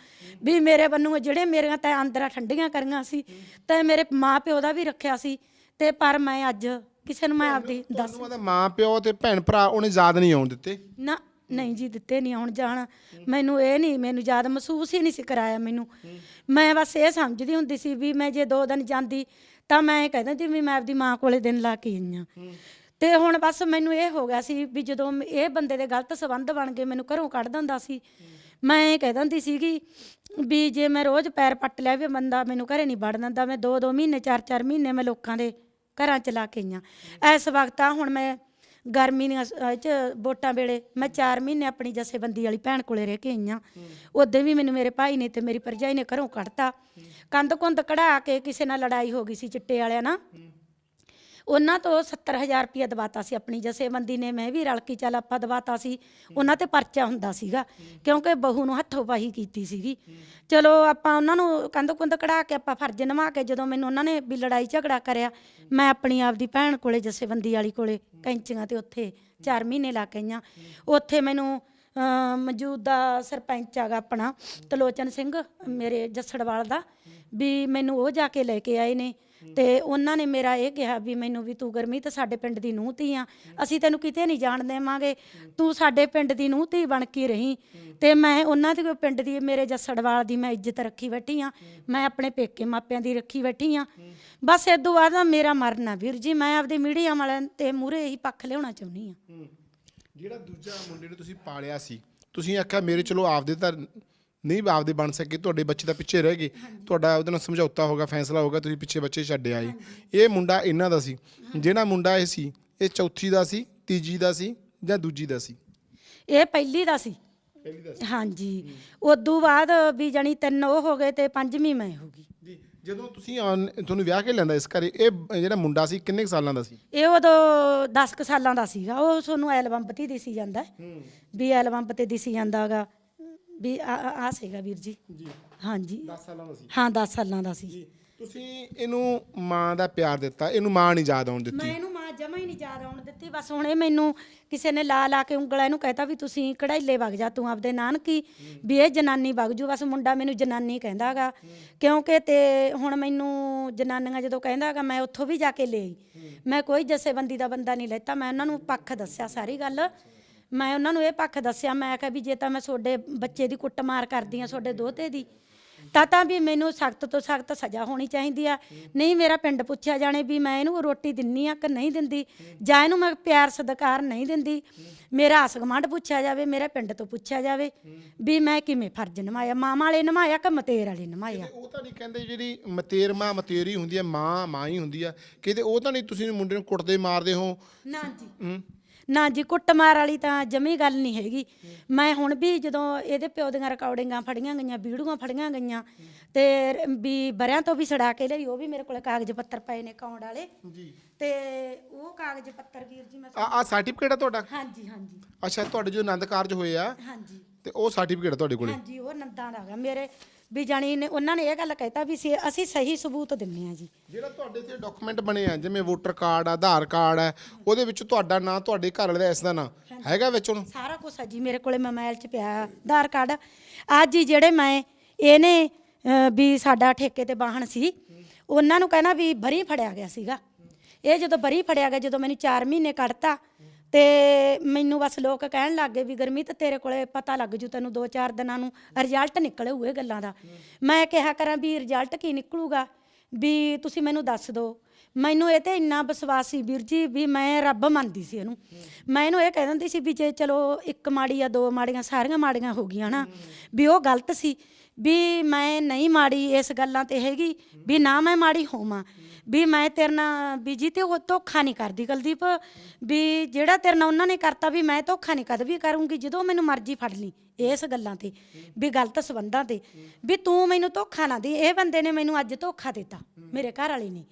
ਵੀ ਮੇਰੇ ਵੱਲੋਂ ਜਿਹੜੇ ਮੇਰੀਆਂ ਤਾਂ ਅੰਦਰਾਂ ਠੰਡੀਆਂ ਕਰੀਆਂ ਸੀ, ਤੇ ਮੇਰੇ ਮਾਂ ਪਿਓ ਦਾ ਵੀ ਰੱਖਿਆ ਸੀ। ਤੇ ਪਰ ਮੈਂ ਅੱਜ ਕਿਸੇ ਨੂੰ ਮੈਂ ਆਪਦੀ ਦੱਸ ਤੁਹਾਨੂੰ ਉਹਦਾ ਮਾਂ ਪਿਓ ਤੇ ਭੈਣ ਭਰਾ ਉਹਨੇ ਯਾਦ ਨਹੀਂ ਆਉਣ ਦਿੱਤੇ? ਨਾ ਨਹੀਂ ਜੀ ਦਿੱਤੇ ਨਹੀਂ ਆਉਣ ਜਾਣ। ਮੈਨੂੰ ਇਹ ਨਹੀਂ ਮੈਨੂੰ ਯਾਦ ਮਹਿਸੂਸ ਹੀ ਨਹੀਂ ਸੀ ਕਰਾਇਆ ਮੈਨੂੰ। ਮੈਂ ਬਸ ਇਹ ਸਮਝਦੀ ਹੁੰਦੀ ਸੀ ਵੀ ਮੈਂ ਜੇ ਦੋ ਦਿਨ ਜਾਂਦੀ ਤਾਂ ਮੈਂ ਇਹ ਕਹਿ ਦਿੰਦੀ ਵੀ ਮੈਂ ਆਪਦੀ ਮਾਂ ਕੋਲੇ ਦਿਨ ਲਾ ਕੇ ਆਈ ਹਾਂ। ਤੇ ਹੁਣ ਬਸ ਮੈਨੂੰ ਇਹ ਹੋ ਗਿਆ ਸੀ ਵੀ ਜਦੋਂ ਇਹ ਬੰਦੇ ਦੇ ਗਲਤ ਸਬੰਧ ਬਣ ਗਏ ਮੈਨੂੰ ਘਰੋਂ ਕੱਢ ਦਿੰਦਾ ਸੀ। ਮੈਂ ਇਹ ਕਹਿ ਦਿੰਦੀ ਸੀਗੀ ਵੀ ਜੇ ਮੈਂ ਰੋਜ਼ ਪੈਰ ਪੱਟ ਲਿਆ ਵੀ ਬੰਦਾ ਮੈਨੂੰ ਘਰੇ ਨਹੀਂ ਵੜ ਦਿੰਦਾ ਮੈਂ ਦੋ ਦੋ ਮਹੀਨੇ ਚਾਰ ਚਾਰ ਮਹੀਨੇ ਮੈਂ ਲੋਕਾਂ ਦੇ ਘਰਾਂ ਚ ਲਾ ਕੇ ਆਈਆਂ। ਇਸ ਵਕਤ ਆ ਹੁਣ ਮੈਂ ਗਰਮੀ ਦੀਆਂ ਸ- ਇਹ ਚ ਵੋਟਾਂ ਵੇਲੇ ਮੈਂ 4 ਮਹੀਨੇ ਆਪਣੀ ਜਸੇਬੰਦੀ ਵਾਲੀ ਭੈਣ ਕੋਲੇ ਰਹਿ ਕੇ ਆਈਆਂ। ਉਦੋਂ ਵੀ ਮੈਨੂੰ ਮੇਰੇ ਭਾਈ ਨੇ ਤੇ ਮੇਰੀ ਭਰਜਾਈ ਨੇ ਘਰੋਂ ਕੱਢਤਾ। ਕੰਧ ਕੁੰਦ ਕਢਾ ਕੇ ਕਿਸੇ ਨਾਲ ਲੜਾਈ ਹੋ ਗਈ ਸੀ ਚਿੱਟੇ ਵਾਲਿਆਂ ਨਾਲ। ਉਹਨਾਂ ਤੋਂ 70000 ਰੁਪਇਆ ਦਵਾਤਾ ਸੀ ਆਪਣੀ ਜਸੇਬੰਦੀ ਨੇ, ਮੈਂ ਵੀ ਰਲ ਕੇ ਚੱਲ ਆਪਾਂ ਦਵਾਤਾ ਸੀ। ਉਹਨਾਂ ਤੇ ਪਰਚਾ ਹੁੰਦਾ ਸੀਗਾ, ਕਿਉਂਕਿ ਬਹੂ ਨੂੰ ਹੱਥੋਂ ਪਾਈ ਕੀਤੀ ਸੀਗੀ। ਚਲੋ ਆਪਾਂ ਉਹਨਾਂ ਨੂੰ ਕੰਧ ਕੁੰਦ ਕਢਾ ਕੇ ਆਪਾਂ ਫਰਜ਼ ਨਿਭਾ ਕੇ ਜਦੋਂ ਮੈਨੂੰ ਉਹਨਾਂ ਨੇ ਵੀ ਲੜਾਈ ਝਗੜਾ ਕਰਿਆ, ਮੈਂ ਆਪਣੀ ਆਪਦੀ ਭੈਣ ਕੋਲੇ ਜਥੇਬੰਦੀ ਵਾਲੀ ਕੋਲੇ ਕੈਂਚੀਆਂ ਤੇ ਉੱਥੇ 4 ਮਹੀਨੇ ਲਾ ਕੇ ਆਈਆਂ। ਉੱਥੇ ਮੈਨੂੰ ਮੌਜੂਦਾ ਸਰਪੰਚ ਹੈਗਾ ਆਪਣਾ ਤਲੋਚਨ ਸਿੰਘ, ਮੇਰੇ ਜੱਸੜਵਾਲ ਦਾ, ਵੀ ਮੈਨੂੰ ਉਹ ਜਾ ਕੇ ਲੈ ਕੇ ਆਏ ਨੇ। ਤੇ ਉਹਨਾਂ ਨੇ ਮੇਰਾ ਇਹ ਕਿਹਾ ਵੀ ਮੈਨੂੰ ਵੀ ਤੂੰ ਗਰਮੀ ਸਾਡੇ ਪਿੰਡ ਦੀ ਨੂੰਹ ਧੀ ਆ, ਅਸੀਂ ਤੈਨੂੰ ਕਿਤੇ ਨਹੀਂ ਜਾਣ ਦੇਵਾਂਗੇ। ਤੂੰ ਸਾਡੇ ਪਿੰਡ ਦੀ ਨੂੰਹ ਧੀ ਬਣ ਕੇ ਰਹੀ ਤੇ ਮੈਂ ਉਹਨਾਂ ਦੇ ਪਿੰਡ ਦੀ, ਮੇਰੇ ਜੱਸੜਵਾਲ ਦੀ ਮੈਂ ਇੱਜ਼ਤ ਰੱਖੀ ਬੈਠੀ ਆ, ਮੈਂ ਆਪਣੇ ਪੇਕੇ ਮਾਪਿਆਂ ਦੀ ਰੱਖੀ ਬੈਠੀ ਆ। ਬਸ ਇਸ ਤੋਂ ਬਾਅਦ ਮੇਰਾ ਮਰਨਾ ਵੀਰ ਜੀ, ਮੈਂ ਆਪਦੇ ਮੀਡੀਆ ਵਾਲਿਆਂ ਤੇ ਮੂਰੇ ਹੀ ਪੱਖ ਲਿਆਉਣਾ ਚਾਹੁੰਦੀ ਆ। ਜਿਹੜਾ ਦੂਜਾ ਮੁੰਡੇ ਨੂੰ ਤੁਸੀਂ ਪਾਲਿਆ ਸੀ, ਤੁਸੀਂ ਆਖਿਆ ਮੇਰੇ ਚਲੋ ਆਪਦੇ ਤਾਂ ਨਹੀਂ ਆਪਦੇ ਬਣ ਸਕੇ ਤੁਹਾਡੇ ਬੱਚੇ ਤਾਂ ਪਿੱਛੇ ਰਹਿ ਗਏ। ਤੁਹਾਡਾ ਉਹਦੇ ਨਾਲ ਸਮਝੌਤਾ ਹੋਗਾ ਫੈਸਲਾ ਹੋਗਾ ਤੁਸੀਂ ਪਿੱਛੇ ਬੱਚੇ ਛੱਡ ਆਏ। ਇਹ ਮੁੰਡਾ ਇਹਨਾਂ ਦਾ ਸੀ। ਜਿਹੜਾ ਮੁੰਡਾ ਇਹ ਸੀ ਇਹ ਚੌਥੀ ਦਾ ਸੀ ਤੀਜੀ ਦਾ ਸੀ ਜਾਂ ਦੂਜੀ ਦਾ ਸੀ? ਇਹ ਪਹਿਲੀ ਦਾ ਸੀ। ਪਹਿਲੀ ਦਾ ਹਾਂਜੀ। ਉਦੋਂ ਬਾਅਦ ਵੀ ਜਾਣੀ ਤਿੰਨ ਉਹ ਹੋ ਗਏ ਤੇ ਪੰਜਵੀਂ ਮੈਂ ਹੋ ਗਈ। ਜੀ ਜਦੋਂ ਤੁਸੀਂ ਤੁਹਾਨੂੰ ਵਿਆਹ ਕੇ ਲੈਂਦਾ ਇਸ ਘਰੇ ਇਹ ਜਿਹੜਾ ਮੁੰਡਾ ਸੀ ਕਿੰਨੇ ਸਾਲਾਂ ਦਾ ਸੀ? ਇਹ ਉਦੋਂ 10 ਕੁ ਸਾਲਾਂ ਦਾ ਸੀਗਾ। ਉਹ ਤੁਹਾਨੂੰ ਐਲਬਮ ਤੇ ਦਿਸੀ ਜਾਂਦਾ। ਵੀ ਐਲਬਮ ਤੇ ਦਿਸੀ ਜਾਂਦਾਗਾ। ਵੀ ਆ ਆ ਸੀਗਾ ਵੀਰ ਜੀ। ਜੀ। ਹਾਂਜੀ। 10 ਸਾਲਾਂ ਦਾ ਸੀ। ਹਾਂ 10 ਸਾਲਾਂ ਦਾ ਸੀ। ਜੀ। ਤੁਸੀਂ ਇਹਨੂੰ ਮਾਂ ਦਾ ਪਿਆਰ ਦਿੱਤਾ ਇਹਨੂੰ ਮਾਂ ਨਹੀਂ ਯਾਦ ਆਉਣ ਦਿੱਤੀ। ਮੈਂ ਇਹਨੂੰ ਮਾਂ ਜਮਾ ਹੀ ਨਹੀਂ ਯਾਦ ਆਉਣ ਦਿੱਤੀ। ਬਸ ਹੁਣ ਇਹ ਮੈਨੂੰ ਕਿਸੇ ਨੇ ਲਾ ਲਾ ਕੇ ਉਂਗਲਾਂ ਇਹਨੂੰ ਕਹਿਤਾ ਵੀ ਤੁਸੀਂ ਕਢਾਈਲੇ ਵਗ ਜਾ ਤੂੰ ਆਪਦੇ ਨਾਨਕੀ ਵੀ ਇਹ ਜਨਾਨੀ ਵਗ ਜੂ। ਬਸ ਮੁੰਡਾ ਮੈਨੂੰ ਜਨਾਨੀ ਕਹਿੰਦਾਗਾ। ਕਿਉਂਕਿ ਤੇ ਹੁਣ ਮੈਨੂੰ ਜਨਾਨੀਆਂ ਜਦੋਂ ਕਹਿੰਦਾਗਾ ਮੈਂ ਉੱਥੋਂ ਵੀ ਜਾ ਕੇ ਲੈ ਆਈ। ਮੈਂ ਕੋਈ ਜਥੇਬੰਦੀ ਦਾ ਬੰਦਾ ਨਹੀਂ ਲੈਤਾ। ਮੈਂ ਉਹਨਾਂ ਨੂੰ ਪੱਖ ਦੱਸਿਆ ਸਾਰੀ ਗੱਲ। ਮੈਂ ਉਹਨਾਂ ਨੂੰ ਇਹ ਪੱਖ ਦੱਸਿਆ ਮੈਂ ਕਿਹਾ ਵੀ ਜੇ ਤਾਂ ਮੈਂ ਤੁਹਾਡੇ ਬੱਚੇ ਦੀ ਕੁੱਟਮਾਰ ਕਰਦੀ ਆ ਤੁਹਾਡੇ ਦੋਤੇ ਦੀ ਤਾਂ ਤਾਂ ਵੀ ਮੈਨੂੰ ਸਖਤ ਤੋਂ ਸਖਤ ਸਜ਼ਾ ਹੋਣੀ ਚਾਹੀਦੀ ਆ। ਨਹੀਂ ਮੇਰਾ ਪਿੰਡ ਪੁੱਛਿਆ ਜਾਣੇ ਵੀ ਮੈਂ ਇਹਨੂੰ ਰੋਟੀ ਦਿੰਨੀ ਆ ਕਿ ਨਹੀਂ ਦਿੰਦੀ ਜਾਂ ਇਹਨੂੰ ਮੈਂ ਪਿਆਰ ਸਤਿਕਾਰ ਨਹੀਂ ਦਿੰਦੀ। ਮੇਰਾ ਆਸਗਮਾਂਡ ਪੁੱਛਿਆ ਜਾਵੇ ਮੇਰੇ ਪਿੰਡ ਤੋਂ ਪੁੱਛਿਆ ਜਾਵੇ ਵੀ ਮੈਂ ਕਿਵੇਂ ਫਰਜ਼ ਨਿਭਾਇਆ ਮਾਂ ਵਾਲੇ ਨਿਭਾਇਆ ਕਿ ਮਤੇਰ ਵਾਲੇ ਨਿਭਾਇਆ ਉਹ ਤਾਂ ਨਹੀਂ ਕਹਿੰਦੇ ਜਿਹੜੀ ਮਤੇਰ ਮਾਂ ਮਤੇਰੀ ਹੁੰਦੀ ਹੈ ਮਾਂ ਮਾਂ ਹੀ ਹੁੰਦੀ ਆ ਕਿਤੇ ਉਹ ਤਾਂ ਨਹੀਂ ਤੁਸੀਂ ਮੁੰਡੇ ਨੂੰ ਕੁੱਟਦੇ ਮਾਰਦੇ ਹੋ? ਨਾ ਜੀ। ਹੂੰ। ਨਾ ਜੀ ਕੁੱਟਮਾਰ ਵਾਲੀ ਤਾਂ ਜਮੀ ਗੱਲ ਨਹੀਂ ਹੈਗੀ। ਮੈਂ ਹੁਣ ਵੀ ਜਦੋਂ ਇਹਦੇ ਪਿਓ ਦੀਆਂ ਰਿਕਾਰਡਿੰਗਾਂ ਫੜੀਆਂ ਗਈਆਂ ਵੀਡੀਓਆਂ ਫੜੀਆਂ ਗਈਆਂ ਤੇ ਵੀ ਬਰਿਆਂ ਤੋਂ ਵੀ ਛੜਾ ਕੇ ਲਈ ਉਹ ਵੀ ਮੇਰੇ ਕੋਲ ਕਾਗਜ਼ ਪੱਤਰ ਪਏ ਨੇ ਅਕਾਊਂਟ ਵਾਲੇ। ਜੀ। ਤੇ ਉਹ ਕਾਗਜ਼ ਪੱਤਰ ਵੀਰ ਜੀ ਮੈਂ ਆ ਆ ਸਰਟੀਫਿਕੇਟ ਆ ਤੁਹਾਡਾ? ਹਾਂਜੀ ਹਾਂਜੀ। ਅੱਛਾ ਤੁਹਾਡੇ ਜੋ ਆਨੰਦ ਕਾਰਜ ਹੋਏ ਆ ਹਾਂਜੀ। ਤੇ ਉਹ ਸਰਟੀਫਿਕੇਟ ਤੁਹਾਡੇ ਕੋਲੇ? ਹਾਂਜੀ ਉਹ ਨੰਦਾਂ ਦਾ ਹੈਗਾ। ਮੇਰੇ ਵੀ ਜਾਣੀ ਨੇ ਉਹਨਾਂ ਨੇ ਇਹ ਗੱਲ ਕਹਿਤਾ ਵੀ ਸੀ- ਅਸੀਂ ਸਹੀ ਸਬੂਤ ਦਿੰਨੇ ਆ ਜੀ। ਜਿਹੜਾ ਤੁਹਾਡੇ ਤੇ ਡਾਕੂਮੈਂਟ ਬਣੇ ਆ ਜਿਵੇਂ ਵੋਟਰ ਕਾਰਡ ਆਧਾਰ ਕਾਰਡ ਆ ਉਹਦੇ ਵਿੱਚ ਤੁਹਾਡਾ ਨਾਂ ਤੁਹਾਡੇ ਘਰ ਵਾਲੇ ਦਾ ਇਸ ਦਾ ਨਾਂ ਹੈਗਾ ਵਿੱਚ ਹੁਣ ਸਾਰਾ ਕੁਝ ਆ ਜੀ ਮੇਰੇ ਕੋਲੇ ਮੋਬਾਈਲ 'ਚ ਪਿਆ ਆਧਾਰ ਕਾਰਡ ਅੱਜ ਹੀ ਜਿਹੜੇ ਮੈਂ ਇਹਨੇ ਵੀ ਸਾਡਾ ਠੇਕੇ ਤੇ ਵਾਹਣ ਸੀ ਉਹਨਾਂ ਨੂੰ ਕਹਿਣਾ ਵੀ ਬਰੀ ਫੜਿਆ ਗਿਆ ਸੀਗਾ। ਇਹ ਜਦੋਂ ਬਰੀ ਫੜਿਆ ਗਿਆ ਜਦੋਂ ਮੈਨੂੰ 4 ਮਹੀਨੇ ਕੱਢਤਾ ਤੇ ਮੈਨੂੰ ਬਸ ਲੋਕ ਕਹਿਣ ਲੱਗ ਗਏ ਵੀ ਗਰਮੀਤ ਤੇਰੇ ਕੋਲੇ ਪਤਾ ਲੱਗ ਜੂ ਤੈਨੂੰ 2-4 ਦਿਨਾਂ ਨੂੰ ਰਿਜ਼ਲਟ ਨਿਕਲੇ ਹੋਏ ਗੱਲਾਂ ਦਾ। ਮੈਂ ਕਿਹਾ ਕਰਾਂ ਵੀ ਰਿਜ਼ਲਟ ਕੀ ਨਿਕਲੂਗਾ? ਵੀ ਤੁਸੀਂ ਮੈਨੂੰ ਦੱਸ ਦਿਓ ਮੈਨੂੰ ਇਹ ਤੇ ਇੰਨਾ ਵਿਸ਼ਵਾਸ ਸੀ ਵੀਰ ਜੀ ਵੀ ਮੈਂ ਰੱਬ ਮੰਨਦੀ ਸੀ ਇਹਨੂੰ। ਮੈਂ ਇਹਨੂੰ ਇਹ ਕਹਿ ਦਿੰਦੀ ਸੀ ਵੀ ਜੇ ਚਲੋ ਇੱਕ ਮਾੜੀ ਜਾਂ ਦੋ ਮਾੜੀਆਂ ਸਾਰੀਆਂ ਮਾੜੀਆਂ ਹੋ ਗਈਆਂ ਨਾ, ਵੀ ਉਹ ਗਲਤ ਸੀ। ਵੀ ਮੈਂ ਨਹੀਂ ਮਾੜੀ ਇਸ ਗੱਲਾਂ ਤੇ ਹੈਗੀ, ਵੀ ਨਾ ਮੈਂ ਮਾੜੀ ਹੋਵਾਂ। ਵੀ ਮੈਂ ਤੇਰੇ ਨਾਲ ਵੀ ਜੀ ਤੇ ਉਹ ਧੋਖਾ ਨਹੀਂ ਕਰਦੀ ਕੁਲਦੀਪ। ਵੀ ਜਿਹੜਾ ਤੇਰੇ ਨਾਲ ਉਹਨਾਂ ਨੇ ਕਰਤਾ ਵੀ ਮੈਂ ਧੋਖਾ ਨਹੀਂ ਕਦ ਵੀ ਕਰੂੰਗੀ, ਜਦੋਂ ਮੈਨੂੰ ਮਰਜ਼ੀ ਫੜ ਲਈ ਇਸ ਗੱਲਾਂ ਤੇ, ਵੀ ਗਲਤ ਸਬੰਧਾਂ ਤੇ। ਵੀ ਤੂੰ ਮੈਨੂੰ ਧੋਖਾ ਨਾ ਦੇ, ਇਹ ਬੰਦੇ ਨੇ ਮੈਨੂੰ ਅੱਜ ਧੋਖਾ ਦਿੱਤਾ, ਮੇਰੇ ਘਰ ਵਾਲੇ ਨੇ।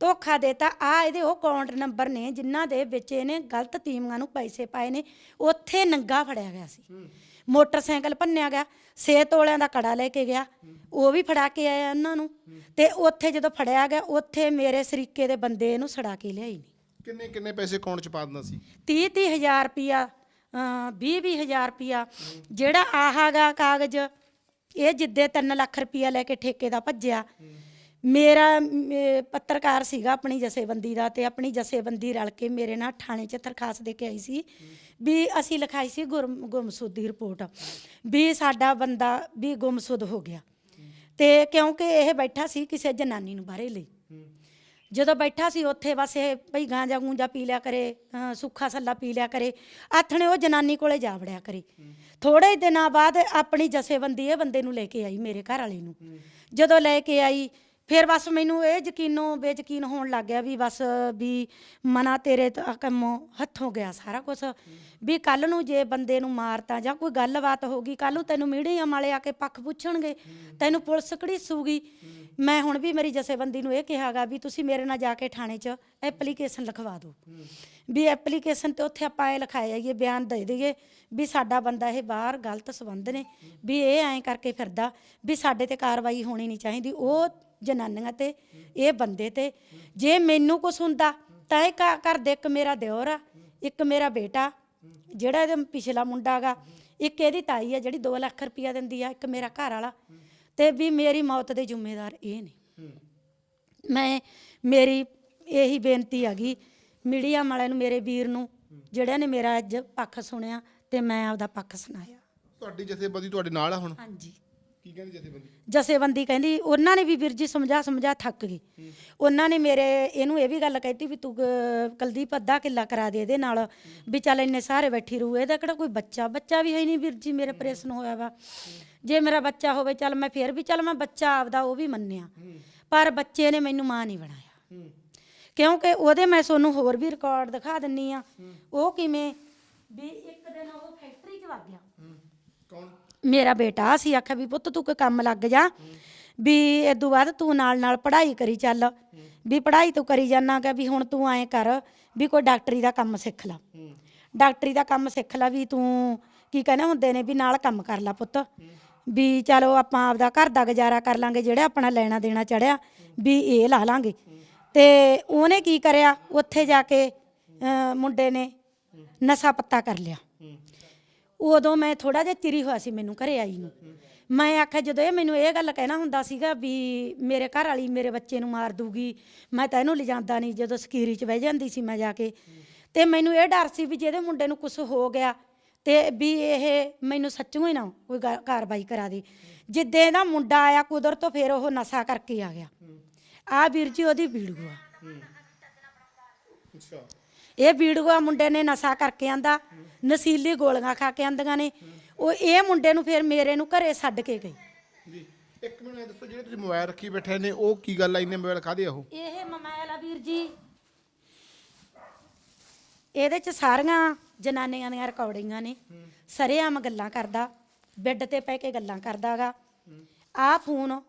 ਧੋਖਾ ਦੇਤਾ। ਆ ਇਹਦੇ ਉਹ ਅਕਾਊਂਟ ਨੰਬਰ ਨੇ ਜਿਨ੍ਹਾਂ ਦੇ ਵਿੱਚ ਇਹਨੇ ਗਲਤ ਤੀਮੀਆਂ ਨੂੰ ਪੈਸੇ ਪਾਏ ਨੇ। ਉੱਥੇ ਨੰਗਾ ਫੜਿਆ ਗਿਆ ਸੀ। ਮੋਟਰਸਾਈਕਲ ਭੰਨਿਆ ਗਿਆ। ਸੇ ਤੋਲਿਆਂ ਦਾ ਕੜਾ ਲੈ ਕੇ ਗਿਆ। ਉਹ ਵੀ ਫੜਾ ਕੇ ਆਇਆ ਉਹਨਾਂ ਨੂੰ। ਤੇ ਉੱਥੇ ਜਦੋਂ ਫੜਿਆ ਗਿਆ ਉੱਥੇ ਮੇਰੇ ਸਰੀਕੇ ਦੇ ਬੰਦੇ ਇਹਨੂੰ ਛੜਾ ਕੇ ਲਿਆਈ ਨੇ। ਕਿੰਨੇ ਕਿੰਨੇ ਪੈਸੇ ਅਕਾਊਂਟ 'ਚ ਪਾ ਦਿੰਦਾ ਸੀ? 30 ਤੀਹ ਹਜ਼ਾਰ ਰੁਪਿਆ 20 ਵੀਹ ਹਜ਼ਾਰ ਰੁਪਿਆ ਜਿਹੜਾ ਆਹਾਗਾ ਕਾਗਜ਼ ਇਹ ਜਿੱਦੇ 3 ਲੱਖ ਰੁਪਿਆ ਲੈ ਕੇ ਠੇਕੇ ਦਾ ਭੱਜਿਆ। ਮੇਰਾ ਮ, ਪੱਤਰਕਾਰ ਸੀਗਾ ਆਪਣੀ ਜਥੇਬੰਦੀ ਦਾ ਤੇ ਆਪਣੀ ਜਥੇਬੰਦੀ ਰਲ ਕੇ ਮੇਰੇ ਨਾਲ ਥਾਣੇ 'ਚ ਦਰਖਾਸਤ ਦੇ ਕੇ ਆਈ ਸੀ ਵੀ ਅਸੀਂ ਲਿਖਾਈ ਸੀ ਗੁਰਮ ਗੁੰਮਸੁਦ ਦੀ ਰਿਪੋਰਟ ਵੀ ਸਾਡਾ ਬੰਦਾ ਵੀ ਗੁੰਮਸੁਦ ਹੋ ਗਿਆ। ਤੇ ਕਿਉਂਕਿ ਇਹ ਬੈਠਾ ਸੀ ਕਿਸੇ ਜਨਾਨੀ ਨੂੰ ਬਾਹਰੇ ਲਈ। ਜਦੋਂ ਬੈਠਾ ਸੀ ਉੱਥੇ ਬਸ ਇਹ ਭਈ ਗਾਂਜਾ ਗੂੰਜਾ ਪੀ ਲਿਆ ਕਰੇ ਅਹ ਸੁੱਖਾ ਸੱਲਾ ਪੀ ਲਿਆ ਕਰੇ ਆਥਣੇ ਉਹ ਜਨਾਨੀ ਕੋਲੇ ਜਾ ਵੜਿਆ ਕਰੇ। ਥੋੜੇ ਦਿਨਾਂ ਬਾਅਦ ਆਪਣੀ ਜਥੇਬੰਦੀ ਇਹ ਬੰਦੇ ਨੂੰ ਲੈ ਕੇ ਆਈ ਮੇਰੇ ਘਰ ਵਾਲੇ ਨੂੰ। ਜਦੋਂ ਲੈ ਕੇ ਆਈ ਫਿਰ ਬਸ ਮੈਨੂੰ ਇਹ ਯਕੀਨੋਂ ਬੇਯਕੀਨ ਹੋਣ ਲੱਗ ਗਿਆ ਵੀ ਬਸ ਵੀ ਮਨਾ ਤੇਰੇ ਤਾਂ ਕੰਮੋਂ ਹੱਥੋਂ ਗਿਆ ਸਾਰਾ ਕੁਝ ਵੀ ਕੱਲ ਨੂੰ ਜੇ ਬੰਦੇ ਨੂੰ ਮਾਰਤਾ ਜਾਂ ਕੋਈ ਗੱਲਬਾਤ ਹੋ ਗਈ ਕੱਲ ਨੂੰ ਤੈਨੂੰ ਮੀਡੀਆ ਵਾਲੇ ਆ ਕੇ ਪੱਖ ਪੁੱਛਣਗੇ, ਤੈਨੂੰ ਪੁਲਿਸ ਘੜੀਸੂਗੀ ਮੈਂ ਹੁਣ ਵੀ ਮੇਰੀ ਜਥੇਬੰਦੀ ਨੂੰ ਇਹ ਕਿਹਾਗਾ ਵੀ ਤੁਸੀਂ ਮੇਰੇ ਨਾਲ ਜਾ ਕੇ ਥਾਣੇ 'ਚ ਐਪਲੀਕੇਸ਼ਨ ਲਿਖਵਾ ਦਿਓ। ਵੀ ਐਪਲੀਕੇਸ਼ਨ ਤੇ ਉੱਥੇ ਆਪਾਂ ਇਹ ਲਿਖਾਇਆ ਜਾਈਏ ਬਿਆਨ ਦੇ ਦਈਏ ਵੀ ਸਾਡਾ ਬੰਦਾ ਇਹ ਬਾਹਰ ਗਲਤ ਸਬੰਧ ਨੇ। ਵੀ ਇਹ ਐਂ ਕਰਕੇ ਫਿਰਦਾ ਵੀ ਸਾਡੇ ਤੇ ਕਾਰਵਾਈ ਹੋਣੀ ਨਹੀਂ ਚਾਹੀਦੀ। ਉਹ ਜਨਾਨੀਆਂ ਤੇ ਇਹ ਬੰਦੇ ਤੇ। ਜੇ ਮੈਨੂੰ ਕੁਛ ਹੁੰਦਾ ਤਾਂ ਇਹ ਘ- ਘਰ ਦੇ ਇੱਕ ਮੇਰਾ ਦਿਓਰ ਆ ਇੱਕ ਮੇਰਾ ਬੇਟਾ ਜਿਹੜਾ ਇਹਦੇ ਪਿਛਲਾ ਮੁੰਡਾ ਗਾ ਇੱਕ ਇਹਦੀ ਤਾਈ ਆ ਜਿਹੜੀ 2 ਲੱਖ ਰੁਪਇਆ ਦਿੰਦੀ ਆ ਇੱਕ ਮੇਰਾ ਘਰ ਵਾਲਾ। ਤੇ ਵੀ ਮੇਰੀ ਮੌਤ ਦੇ ਜ਼ਿੰਮੇਦਾਰ ਇਹ ਨੇ। ਮੈਂ ਮੇਰੀ ਇਹੀ ਬੇਨਤੀ ਹੈਗੀ ਮੀਡੀਆ ਵਾਲਿਆਂ ਨੂੰ ਮੇਰੇ ਵੀਰ ਨੂੰ ਜਿਹੜਿਆਂ ਨੇ ਮੇਰਾ ਅੱਜ ਪੱਖ ਸੁਣਿਆ ਤੇ ਮੈਂ ਆਪਦਾ ਪੱਖ ਸੁਣਾਇਆ। ਤੁਹਾਡੀ ਜਥੇਬੰਦੀ ਤੁਹਾਡੇ ਨਾਲ ਆ ਹੁਣ? ਹਾਂਜੀ। ਕੀ ਕਹਿੰਦੀ ਜਥੇਬੰਦੀ? ਜਥੇਬੰਦੀ ਕਹਿੰਦੀ ਉਹਨਾਂ ਨੇ ਵੀ ਵੀਰ ਜੀ ਸਮਝਾ ਸਮਝਾ ਥੱਕ ਗਏ ਉਹਨਾਂ ਨੇ ਮੇਰੇ ਇਹਨੂੰ ਇਹ ਵੀ ਗੱਲ ਕਹਿਤੀ ਵੀ ਤੂੰ ਅਹ, ਕੁਲਦੀਪ ਅੱਧਾ ਕਿੱਲਾ ਕਰਾ ਦੇ ਇਹਦੇ ਨਾਲ ਵੀ ਚੱਲ ਇੰਨੇ ਸਾਰੇ ਬੈਠੀ ਰਹੂ ਇਹਦਾ ਕਿਹੜਾ ਕੋਈ ਬੱਚਾ? ਬੱਚਾ ਵੀ ਹੈ ਨਹੀਂ ਵੀਰ ਜੀ ਮੇਰੇ ਆਪਰੇਸ਼ਨ ਹੋਇਆ ਵਾ। ਜੇ ਮੇਰਾ ਬੱਚਾ ਹੋਵੇ ਚੱਲ ਮੈਂ ਫੇਰ ਵੀ ਚੱਲ ਮੈਂ ਬੱਚਾ ਆਪਦਾ ਉਹ ਵੀ ਮੰਨਿਆ। ਪਰ ਬੱਚੇ ਨੇ ਮੈਨੂੰ ਮਾਂ ਨਹੀਂ ਬਣਾਇਆ। ਕਿਉਂਕਿ ਉਹਦੇ ਮੈਂ ਤੁਹਾਨੂੰ ਹੋਰ ਵੀ ਰਿਕਾਰਡ ਦਿਖਾ ਦਿੰਨੀ ਆ ਉਹ ਕਿਵੇਂ ਵੀ ਇੱਕ ਦਿਨ ਉਹ ਫੈਕਟਰੀ 'ਚ ਵਗ ਗਿਆ। ਕੌਣ? ਮੇਰਾ ਬੇਟਾ ਸੀ ਆਖਿਆ ਵੀ ਪੁੱਤ ਤੂੰ ਕੋਈ ਕੰਮ ਲੱਗ ਜਾ ਵੀ ਇਦੋਂ ਬਾਅਦ ਤੂੰ ਨਾਲ ਨਾਲ ਪੜ੍ਹਾਈ ਕਰੀ ਚੱਲ। ਵੀ ਪੜ੍ਹਾਈ ਤੂੰ ਕਰੀ ਜਾਨਾ ਕਿ ਵੀ ਹੁਣ ਤੂੰ ਐਂ ਕਰ ਵੀ ਕੋਈ ਡਾਕਟਰੀ ਦਾ ਕੰਮ ਸਿੱਖ ਲੈ। ਡਾਕਟਰੀ ਦਾ ਕੰਮ ਸਿੱਖ ਲੈ ਵੀ ਤੂੰ ਕੀ ਕਹਿੰਦੇ ਹੁੰਦੇ ਨੇ ਵੀ ਨਾਲ ਕੰਮ ਕਰ ਲੈ ਪੁੱਤ। ਵੀ ਚਲੋ ਆਪਾਂ ਆਪਦਾ ਘਰ ਦਾ ਗੁਜ਼ਾਰਾ ਕਰ ਲਾਂਗੇ ਜਿਹੜਾ ਆਪਣਾ ਲੈਣਾ ਦੇਣਾ ਚੜਿਆ ਵੀ ਇਹ ਲਾ ਲਾਂਗੇ। ਤੇ ਉਹਨੇ ਕੀ ਕਰਿਆ ਉੱਥੇ ਜਾ ਕੇ ਅਹ, ਮੁੰਡੇ ਨੇ ਨਸ਼ਾ ਪੱਤਾ ਕਰ ਲਿਆ। ਉਦੋਂ ਮੈਂ ਥੋੜਾ ਜਿਹਾ ਚਿਰੀ ਹੋਇਆ ਸੀ ਮੈਨੂੰ ਘਰੇ ਆਈ ਨੂੰ। ਮੈਂ ਆਖਿਆ ਜਦੋਂ ਇਹ ਮੈਨੂੰ ਇਹ ਗੱਲ ਕਹਿਣਾ ਹੁੰਦਾ ਸੀਗਾ ਵੀ ਮੇਰੇ ਘਰ ਵਾਲੀ ਮੇਰੇ ਬੱਚੇ ਨੂੰ ਮਾਰ ਦੂਗੀ, ਮੈਂ ਤਾਂ ਇਹਨੂੰ ਲਿਜਾਂਦਾ ਨਹੀਂ, ਜਦੋਂ ਸਕੀਰੀ 'ਚ ਬਹਿ ਜਾਂਦੀ ਸੀ ਮੈਂ ਜਾ ਕੇ। ਤੇ ਮੈਨੂੰ ਇਹ ਡਰ ਸੀ ਵੀ ਜਿਹਦੇ ਮੁੰਡੇ ਨੂੰ ਕੁਝ ਹੋ ਗਿਆ ਤੇ ਵੀ ਇਹ ਮੈਨੂੰ ਸੱਚੂ ਹੀ ਨਾ ਕੋਈ ਗਾ- ਕਾਰਵਾਈ ਕਰਾ ਦੇ। ਜਿੱਦੇ ਇਹਦਾ ਮੁੰਡਾ ਆਇਆ ਕੁਦਰਤ ਤੋਂ ਫਿਰ ਉਹ ਨਸ਼ਾ ਕਰਕੇ ਆ ਗਿਆ। ਆ ਵੀਰ ਜੀ ਉਹਦੀ ਵੀਡੀਓ ਆ। ਅੱਛਾ। ਇਹ ਵੀਡੀਓ ਮੁੰਡੇ ਨੇ ਨਸ਼ਾ ਕਰਕੇ ਆਂਦਾ ਨਸੀਲੀ ਗੋਲੀਆਂ ਖਾ ਕੇ ਆਂਦੀਆਂ ਨੇ। ਉਹ ਇਹ ਮੁੰਡੇ ਨੂੰ ਫਿਰ ਮੇਰੇ ਨੂੰ ਘਰੇ ਛੱਡ ਕੇ ਗਈ। ਜੀ ਇੱਕ ਮੈਨੂੰ ਇਹ ਦੱਸੋ ਜਿਹੜੇ ਤੁਸੀਂ ਮੋਬਾਈਲ ਰੱਖੀ ਬੈਠੇ ਨੇ ਉਹ ਕੀ ਗੱਲ ਆ ਇੰਨੇ ਮੋਬਾਈਲ ਕਾਦੇ ਆ ਉਹ? ਇਹ ਮੋਬਾਈਲ ਆ ਵੀਰ ਜੀ। ਇਹਦੇ ਚ ਸਾਰੀਆਂ ਜਨਾਨੀਆਂ ਦੀਆਂ ਰਿਕਾਰਡਿੰਗਾਂ ਨੇ। ਸਰੇਆਮ ਗੱਲਾਂ ਕਰਦਾ ਬੈੱਡ ਤੇ ਪੈ ਕੇ ਗੱਲਾਂ ਕਰਦਾਗਾ। ਆ ਫੋਨ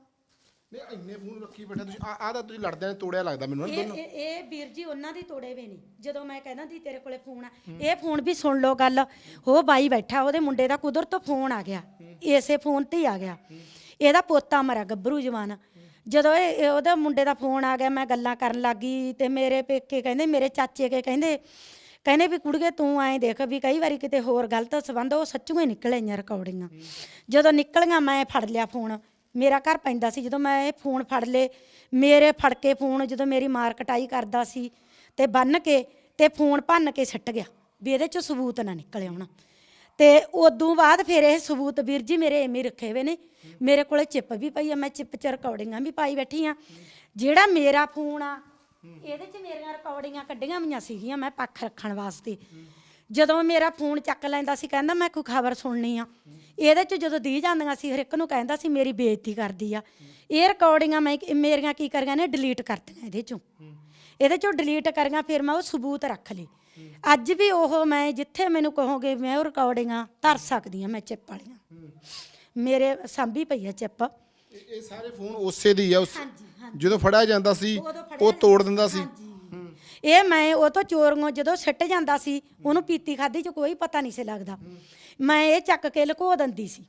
ਨਹੀਂ ਇੰਨੇ ਫੋਨ ਰੱਖੀ ਬੈਠੇ ਤੁਸੀਂ। ਆ ਆ ਤਾਂ ਤੁਸੀਂ ਲੜਦਿਆਂ ਨੇ ਤੋੜਿਆ ਲੱਗਦਾ ਮੈਨੂੰ ਨਾ ਇਹ ਦੋਨੋਂ ਇਹ ਇਹ ਵੀਰ ਜੀ ਉਹਨਾਂ ਦੀ ਤੋੜੇ ਵੇ ਨਹੀਂ। ਜਦੋਂ ਮੈਂ ਕਹਿੰਦਾ ਦੀ ਤੇਰੇ ਕੋਲੇ ਫੋਨ ਆ। ਇਹ ਫੋਨ ਵੀ ਸੁਣ ਲਓ ਗੱਲ। ਉਹ ਬਾਈ ਬੈਠਾ ਉਹਦੇ ਮੁੰਡੇ ਦਾ ਕੁਦਰਤ ਤੋਂ ਫੋਨ ਆ ਗਿਆ। ਇਸੇ ਫੋਨ ਤੇ ਹੀ ਆ ਗਿਆ। ਇਹਦਾ ਪੋਤਾ ਮਰਿਆ ਗੱਭਰੂ ਜਵਾਨ। ਜਦੋਂ ਇਹ ਇਹ ਉਹਦਾ ਮੁੰਡੇ ਦਾ ਫੋਨ ਆ ਗਿਆ ਮੈਂ ਗੱਲਾਂ ਕਰਨ ਲੱਗੀ ਤੇ ਮੇਰੇ ਪੇਕੇ ਕਹਿੰਦੇ ਮੇਰੇ ਚਾਚੇ ਕੇ ਕਹਿੰਦੇ ਕਹਿੰਦੇ ਵੀ ਕੁੜੀਏ ਤੂੰ ਐਂ ਦੇਖ ਵੀ ਕਈ ਵਾਰੀ ਕਿਤੇ ਹੋਰ ਗਲਤ ਸਬੰਧ ਉਹ ਸੱਚੂਆਂ ਹੀ ਨਿਕਲੀਆਂ ਰਿਕਾਰਡਿੰਗਾਂ ਜਦੋਂ ਨਿਕਲੀਆਂ ਮੈਂ ਫੜ ਲਿਆ ਫੋਨ। ਮੇਰਾ ਘਰ ਪੈਂਦਾ ਸੀ ਜਦੋਂ ਮੈਂ ਇਹ ਫੋਨ ਫੜ ਲੇ ਮੇਰੇ ਫੜ ਕੇ ਫੋਨ ਜਦੋਂ ਮੇਰੀ ਮਾਰ ਕਟਾਈ ਕਰਦਾ ਸੀ ਤੇ ਬੰਨ ਕੇ ਤੇ ਫੋਨ ਭੰਨ ਕੇ ਸੱਟ ਗਿਆ ਵੀ ਇਹਦੇ ਚੋਂ ਸਬੂਤ ਨਾ ਨਿਕਲੇ ਹੁਣ ਤੇ ਉਦੋਂ ਬਾਅਦ ਫਿਰ ਇਹ ਸਬੂਤ ਵੀਰ ਜੀ ਮੇਰੇ ਐਵੇਂ ਰੱਖੇ ਹੋਏ ਨੇ। ਮੇਰੇ ਕੋਲੇ ਚਿੱਪ ਵੀ ਪਈ ਆ, ਮੈਂ ਚਿੱਪ ਚ ਰਿਕਾਰਡਿੰਗਾਂ ਵੀ ਪਾਈ ਬੈਠੀ ਆ। ਜਿਹੜਾ ਮੇਰਾ ਫੋਨ ਆ, ਇਹਦੇ ਚ ਮੇਰੀਆਂ ਰਿਕਾਰਡਿੰਗਾਂ ਕੱਢੀਆਂ ਹੋਈਆਂ ਸੀਗੀਆਂ ਮੈਂ ਪੱਖ ਰੱਖਣ ਵਾਸਤੇ। ਜਦੋਂ ਮੇਰਾ ਫੋਨ ਚੱਕ ਲੈਂਦਾ ਸੀ ਕਹਿੰਦਾ ਮੈਂ ਕੋਈ ਖਬਰ ਸੁਣਨੀ ਆ। ਇਹਦੇ ਚ ਜਦੋਂ ਦੀ ਜਾਂਦੀਆਂ ਸੀ ਹਰ ਇੱਕ ਨੂੰ ਕਹਿੰਦਾ ਸੀ ਮੇਰੀ ਬੇਇੱਜ਼ਤੀ ਕਰਦੀ ਆ। ਇਹ ਰਿਕਾਰਡਿੰਗਾਂ ਮੈਂ ਮੇਰੀਆਂ ਕੀ ਕਰੀਆਂ ਨੇ ਡਿਲੀਟ ਕਰਤੀਆਂ ਇਹਦੇ ਚੋਂ। ਇਹਦੇ ਚੋਂ ਡਿਲੀਟ ਕਰੀਆਂ ਫਿਰ ਮੈਂ ਉਹ ਸਬੂਤ ਰੱਖ ਲਏ। ਅੱਜ ਵੀ ਉਹ ਮੈਂ ਜਿੱਥੇ ਮੈਨੂੰ ਕਹੋਗੇ ਮੈਂ ਉਹ ਰਿਕਾਰਡਿੰਗਾਂ ਧਰ ਸਕਦੀ ਆ ਮੈਂ ਚਿੱਪ ਵਾਲੀਆਂ ਮੇਰੇ ਸਾਂਭੀ ਪਈ ਆ ਚਿੱਪ। ਇਹ ਸਾਰੇ ਫੋਨ ਉਸੇ ਦੀ ਆ ਉਸ ਜਦੋਂ ਫੜਿਆ ਜਾਂਦਾ ਸੀ ਉਹ ਤੋੜ ਦਿੰਦਾ ਸੀ। ਇਹ ਮੈਂ ਉਹ ਤੋਂ ਚੋਰੀਆਂ ਜਦੋਂ ਸਿੱਟ ਜਾਂਦਾ ਸੀ, ਉਹਨੂੰ ਪੀਤੀ ਖਾਦੀ ਚ ਕੋਈ ਪਤਾ ਨਹੀਂ ਸੀ ਲੱਗਦਾ। ਮੈਂ ਇਹ ਚੱਕ ਕੇ ਲੁਕੋ ਦਿੰਦੀ ਸੀ।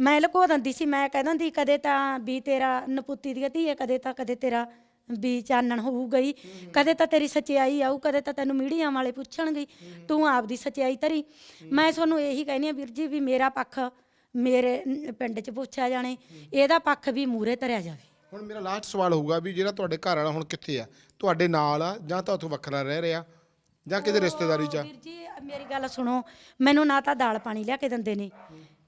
ਮੈਂ ਲੁਕੋ ਦਿੰਦੀ ਸੀ, ਮੈਂ ਕਹਿ ਦਿੰਦੀ, ਕਦੇ ਤਾਂ ਵੀ ਤੇਰਾ ਨਪੁੱਤੀ ਦੀ ਧੀਏ ਕਦੇ ਤਾਂ, ਕਦੇ ਤੇਰਾ ਵੀ ਚਾਨਣ ਹੋਊ ਗਈ ਕਦੇ ਤਾਂ ਤੇਰੀ ਸਚਾਈ ਆਊ, ਕਦੇ ਤਾਂ ਤੈਨੂੰ ਮੀਡੀਆ ਵਾਲੇ ਪੁੱਛਣਗੇ, ਤੂੰ ਆਪਦੀ ਸਚਾਈ ਧਰੀ। ਮੈਂ ਤੁਹਾਨੂੰ ਇਹੀ ਕਹਿੰਦੀ ਆ ਵੀਰ ਜੀ ਵੀ ਮੇਰਾ ਪੱਖ ਮੇਰੇ ਪਿੰਡ 'ਚ ਪੁੱਛਿਆ ਜਾਣੇ, ਇਹਦਾ ਪੱਖ ਵੀ ਮੂਰੇ ਧਰਿਆ ਜਾਵੇ। ਹੁਣ ਮੇਰਾ ਲਾਸਟ ਸਵਾਲ ਹੋਊਗਾ ਵੀ ਜਿਹੜਾ ਤੁਹਾਡੇ ਘਰ ਵਾਲਾ ਹੁਣ ਕਿੱਥੇ ਆ? ਤੁਹਾਡੇ ਨਾਲ ਆ ਜਾਂ ਤਾਂ ਉੱਥੋਂ ਵੱਖਰਾ ਰਹਿ ਰਿਹਾ? ਜਾਂ ਕਿਤੇ ਰਿਸ਼ਤੇਦਾਰੀ ਚ ਆ? ਵੀਰ ਜੀ ਮੇਰੀ ਗੱਲ ਸੁਣੋ ਮੈਨੂੰ ਨਾ ਤਾਂ ਦਾਲ ਪਾਣੀ ਲਿਆ ਕੇ ਦਿੰਦੇ ਨੇ।